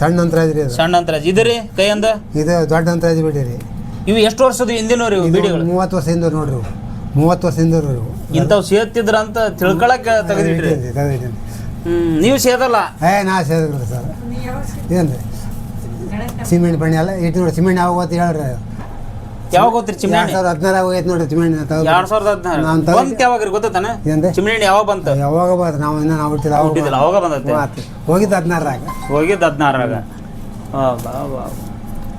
ಸಣ್ಣ ಅಂತರಾಜ್ ರೀ ಇದು. ಸಣ್ಣ ಅಂತರಾಜ್ ಇದು ರೀ ಕೈಯಂದ ಇದು ದೊಡ್ಡ ಅಂತರಾಜ್ ಬಿಡಿರಿ ರೀ ಇವು ಎಷ್ಟು ವರ್ಷದ ಹಿಂದಿನವ್ರಿ ಇವು ಇದು ಬಿಡಿಗಳು? ಮೂವತ್ತು ವರ್ಷದಿಂದ ನೋಡ್ರಿ ಇವು. ಮೂವತ್ತು ವರ್ಷದಿಂದ ಇವು. ಇಂಥವು ಸೇರ್ತಿದ್ರ ಅಂತ ತಿಳ್ಕೊಳಕ್ ತೆಗೆದಿಟ್ರಿ. ಹ್ಮ್ ನೀವು ಸೇದಲ್ಲ? ಏ ನಾ ಸೇದ್ರಿ ಸರ್. ಏನು ರೀ? ಸಿಮೆಂಟ್ ಬಣ್ಣಿ ಎಲ್ಲ ಇಟ್ಟು ನೋಡಿ ಸಿಮೆಂಟ್ ಯಾವಾಗ ಹೇಳ್ರಿ. ಯಾವಾಗ ಎರಡು ಚಿಮ್ನಾಣಿ ಸಾವಿರದ ಹದಿನಾರು ಹೋಗೈತೆ ನೋಡಿ ಸಿಮೆಂಟ್ ಎರಡ್ ಸಾವಿರದ ಹದಿನಾರು. ನಾನ್ ತಗೊಂಡೆ. ಬಂತ್ ಯಾವಾಗ ಗೊತ್ತಾನ ಏನ್ರಿ? ಚಿಮ್ನಾಣಿ ಯಾವಾಗ ಬಂತ? ಯಾವಾಗ ಬಂತು? ನಾವು ಇನ್ನ ನಾವು ಹುಟ್ಟಿದ ಅವಾಗ ಹುಟ್ಟಿದಿಲ್ಲ ಅವಾಗ ಬಂದತ್ತೆ ಮಾತು ಹೋಗಿದ್ದು ಹದಿನಾರಾಗ ಹೋಗಿದ್ದು ಹದಿನಾರಾಗ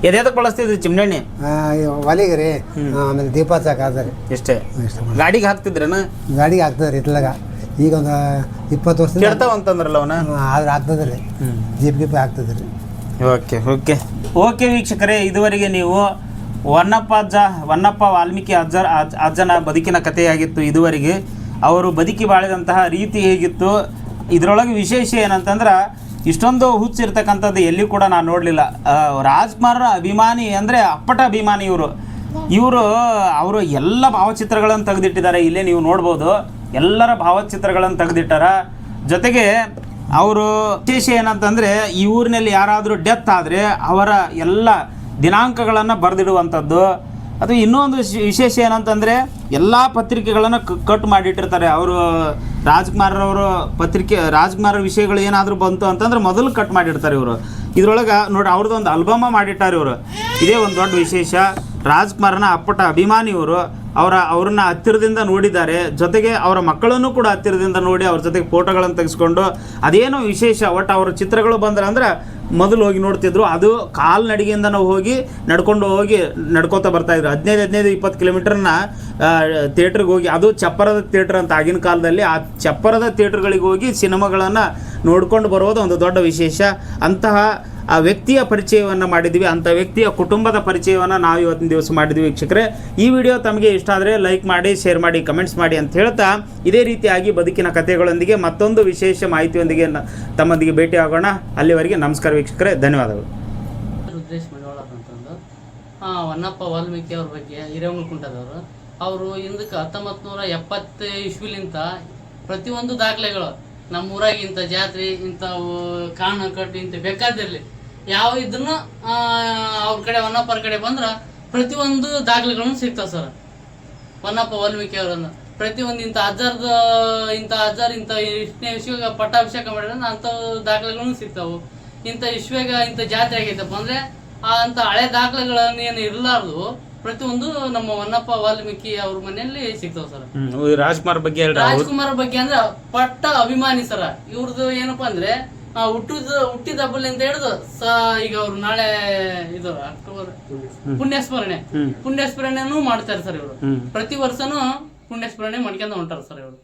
ಎದೆದಕ್ಕೆ ಬಳಸ್ತಿದ್ರಿ ಚಿಮ್ನೆಣ್ಣೆ ಒಲಿಗೆ ರೀ. ಆಮೇಲೆ ದೀಪ ಚಾಕ ಅದ ರೀ. ಎಷ್ಟೇ? ಇಷ್ಟು ಗಾಡಿಗೆ ಹಾಕ್ತಿದ್ರೇನ? ಗಾಡಿಗೆ ಆಗ್ತದೆ ರೀ ಇತ್ಲಾಗ ಈಗ ಒಂದು ಇಪ್ಪತ್ತು ವರ್ಷ ಕೆಡ್ತಾವ ಅಂತಂದ್ರಲ್ಲ ಅವನ? ಆದ್ರೆ ಆಗ್ತದೆ ರೀ. ಜೀಪ್ ಗೀಪ್ ಆಗ್ತದೆ ರೀ. Okay okay. ಓಕೆ ವೀಕ್ಷಕರೇ ಇದುವರೆಗೆ ನೀವು ವನ್ನಪ್ಪ ಅಜ್ಜ, ವನ್ನಪ್ಪ ವಾಲ್ಮೀಕಿ ಅಜ್ಜರ ಅಜ್ಜ- ಅಜ್ಜನ ಬದುಕಿನ ಕಥೆಯಾಗಿತ್ತು ಇದುವರೆಗೆ. ಅವರು ಬದುಕಿ ಬಾಳಿದಂತಹ ರೀತಿ ಹೇಗಿತ್ತು? ಇದರೊಳಗೆ ವಿಶೇಷ ಏನಂತಂದ್ರೆ, ಇಷ್ಟೊಂದು ಹುಚ್ಚಿರ್ತಕ್ಕಂಥದ್ದು ಎಲ್ಲಿ ಕೂಡ ನಾನು ನೋಡಲಿಲ್ಲ. ರಾಜ್ಕುಮಾರ್ ಅಭಿಮಾನಿ ಅಂದರೆ ಅಪ್ಪಟ ಅಭಿಮಾನಿ ಇವರು. ಇವರು, ಅವರು ಎಲ್ಲ ಭಾವಚಿತ್ರಗಳನ್ನು ತೆಗೆದಿಟ್ಟಿದ್ದಾರೆ. ಇಲ್ಲೇ ನೀವು ನೋಡ್ಬೋದು. ಎಲ್ಲರ ಭಾವಚಿತ್ರಗಳನ್ನು ತೆಗೆದಿಟ್ಟಾರ. ಜೊತೆಗೆ ಅವರು ವಿಶೇಷ ಏನಂತಂದರೆ, ಈ ಊರಿನಲ್ಲಿ ಯಾರಾದರೂ ಡೆತ್ ಆದರೆ ಅವರ ಎಲ್ಲ ದಿನಾಂಕಗಳನ್ನು ಬರೆದಿಡುವಂಥದ್ದು. ಅದು ಇನ್ನೊಂದು ವಿಶ್- ವಿಶೇಷ ಏನಂತಂದರೆ ಎಲ್ಲ ಪತ್ರಿಕೆಗಳನ್ನು ಕಟ್ ಮಾಡಿಟ್ಟಿರ್ತಾರೆ. ಅವರು ರಾಜ್ಕುಮಾರ್ರವರು ಪತ್ರಿಕೆ, ರಾಜ್ಕುಮಾರ್ ವಿಷಯಗಳು ಏನಾದರೂ ಬಂತು ಅಂತಂದ್ರೆ ಮೊದಲು ಕಟ್ ಮಾಡಿರ್ತಾರೆ ಇವರು. ಇದ್ರೊಳಗೆ ನೋಡಿ ಅವ್ರದ್ದು ಒಂದು ಅಲ್ಬಮ ಮಾಡಿಟ್ಟಾರೆ ಇವರು. ಇದೇ ಒಂದು ದೊಡ್ಡ ವಿಶೇಷ. ರಾಜ್ಕುಮಾರನ ಅಪ್ಪಟ ಅಭಿಮಾನಿ ಇವರು ಅವರ, ಅವ್ರನ್ನ ಹತ್ತಿರದಿಂದ ನೋಡಿದ್ದಾರೆ. ಜೊತೆಗೆ ಅವರ ಮಕ್ಕಳನ್ನು ಕೂಡ ಹತ್ತಿರದಿಂದ ನೋಡಿ ಅವ್ರ ಜೊತೆಗೆ ಫೋಟೋಗಳನ್ನು ತೆಗೆಸ್ಕೊಂಡು, ಅದೇನೋ ವಿಶೇಷ ಒಟ್ಟು ಅವ್ರ ಚಿತ್ರಗಳು ಬಂದ್ರೆ ಅಂದ್ರೆ ಮೊದಲು ಹೋಗಿ ನೋಡ್ತಿದ್ರು. ಅದು ಕಾಲ್ನಡಿಗೆಯಿಂದ ನಾವು ಹೋಗಿ ನಡ್ಕೊಂಡು ಹೋಗಿ ನಡ್ಕೋತಾ ಬರ್ತಾ ಇದ್ರು. ಹದಿನೈದು ಹದಿನೈದು, ಇಪ್ಪತ್ತು ಕಿಲೋಮೀಟರ್ನ ಥಿಯೇಟ್ರಿಗೆ ಹೋಗಿ, ಅದು ಚಪ್ಪರದ ಥಿಯೇಟ್ರ್ ಅಂತ ಆಗಿನ ಕಾಲದಲ್ಲಿ, ಆ ಚಪ್ಪರದ ಥಿಯೇಟ್ರ್ಗಳಿಗೆ ಹೋಗಿ ಸಿನಿಮಾಗಳನ್ನು ನೋಡ್ಕೊಂಡು ಬರೋದು ಒಂದು ದೊಡ್ಡ ವಿಶೇಷ. ಅಂತಹ ಆ ವ್ಯಕ್ತಿಯ ಪರಿಚಯವನ್ನು ಮಾಡಿದ್ವಿ ಅಂಥ ವ್ಯಕ್ತಿಯ ಕುಟುಂಬದ ಪರಿಚಯವನ್ನು ನಾವು ಇವತ್ತಿನ ದಿವಸ ಮಾಡಿದ್ವಿ ವೀಕ್ಷಕರೇ. ಈ ವಿಡಿಯೋ ತಮಗೆ ಇಷ್ಟ ಆದರೆ ಲೈಕ್ ಮಾಡಿ, ಶೇರ್ ಮಾಡಿ, ಕಮೆಂಟ್ಸ್ ಮಾಡಿ ಅಂತ ಹೇಳ್ತಾ ಇದೇ ರೀತಿಯಾಗಿ ಬದುಕಿನ ಕಥೆಗಳೊಂದಿಗೆ ಮತ್ತೊಂದು ವಿಶೇಷ ಮಾಹಿತಿಯೊಂದಿಗೆ ತಮ್ಮೊಂದಿಗೆ ಭೇಟಿ ಆಗೋಣ. ಅಲ್ಲಿವರೆಗೆ ನಮಸ್ಕಾರ ವೀಕ್ಷಕರೇ, ಧನ್ಯವಾದಗಳು. ರುದ್ರೇಶ್ ಅಂತಂದು. ಹೊನ್ನಪ್ಪ ವಾಲ್ಮೀಕಿ ಅವ್ರ ಬಗ್ಗೆ ಹಿರೇಮಲ್ಕುಂಟದವರು ಅವರು ಹಿಂದಕ್ಕೆ ಹತ್ತೊಂಬತ್ತು ನೂರ ಎಪ್ಪತ್ತು ಇಸ್ವಿಲಿಂತ ಪ್ರತಿಯೊಂದು ದಾಖಲೆಗಳು ನಮ್ಮ ಊರಾಗ ಇಂಥ ಜಾತ್ರೆ ಇಂಥವು ಕಾಣ ಕಟ್ಟು ಇಂಥ ಬೇಕಾದಿರಲಿ. ಯಾವ ಇದ್ರೂ ಅವ್ರ ಕಡೆ ಹೊನ್ನಪ್ಪರ ಕಡೆ ಬಂದ್ರ ಪ್ರತಿಯೊಂದು ದಾಖಲೆಗಳನ್ನು ಸಿಗ್ತಾವ ಸರ್. ಹೊನ್ನಪ್ಪ ವಾಲ್ಮೀಕಿ ಅವರನ್ನ. ಪ್ರತಿಯೊಂದು ಇಂಥ ಇಂತ ಇಂಥ ಅಜ್ಜಾರ್ ಇಂಥ ಇಷ್ಟನೇ ವಿಶ್ವಾಗ ಪಟ್ಟಾಭಿಷೇಕ ಮಾಡಿದ್ರೆ ಅಂಥ ದಾಖಲೆಗಳನ್ನು ಸಿಗ್ತಾವು. ಇಂಥ ವಿಶ್ವಗ ಇಂಥ ಜಾತ್ರೆ ಆಗೈತಪ್ಪ ಅಂದ್ರೆ ಆ ಅಂತ ಹಳೆ ದಾಖಲೆಗಳನ್ನು ಏನು ಇರಲಾರ್ದು ಪ್ರತಿಯೊಂದು ನಮ್ಮ ಹೊನ್ನಪ್ಪ ವಾಲ್ಮೀಕಿ ಅವ್ರ ಮನೆಯಲ್ಲಿ ಸಿಗ್ತಾವ ಸರ್. ರಾಜ್ಕುಮಾರ್ ಬಗ್ಗೆ ರಾಜ್ಕುಮಾರ್ ಬಗ್ಗೆ ಅಂದ್ರೆ ಪಟ್ಟ ಅಭಿಮಾನಿ ಸರ. ಇವ್ರದ್ದು ಏನಪ್ಪಾ ಅಂದ್ರೆ ಹುಟ್ಟಿದ ಹುಟ್ಟಿದ ಅಂತ ಹೇಳುದು ಸ ಈಗ ಅವ್ರು ನಾಳೆ ಇದು ಅಕ್ಟೋಬರ್ ಪುಣ್ಯಸ್ಮರಣೆ. ಪುಣ್ಯಸ್ಮರಣೆನೂ ಮಾಡ್ತಾರೆ ಸರ್ ಇವರು. ಪ್ರತಿ ವರ್ಷನೂ ಪುಣ್ಯಸ್ಮರಣೆ ಮಾಡ್ಕೊಂಡ್ ಹೊಂಟಾರ ಸರ್ ಇವರು.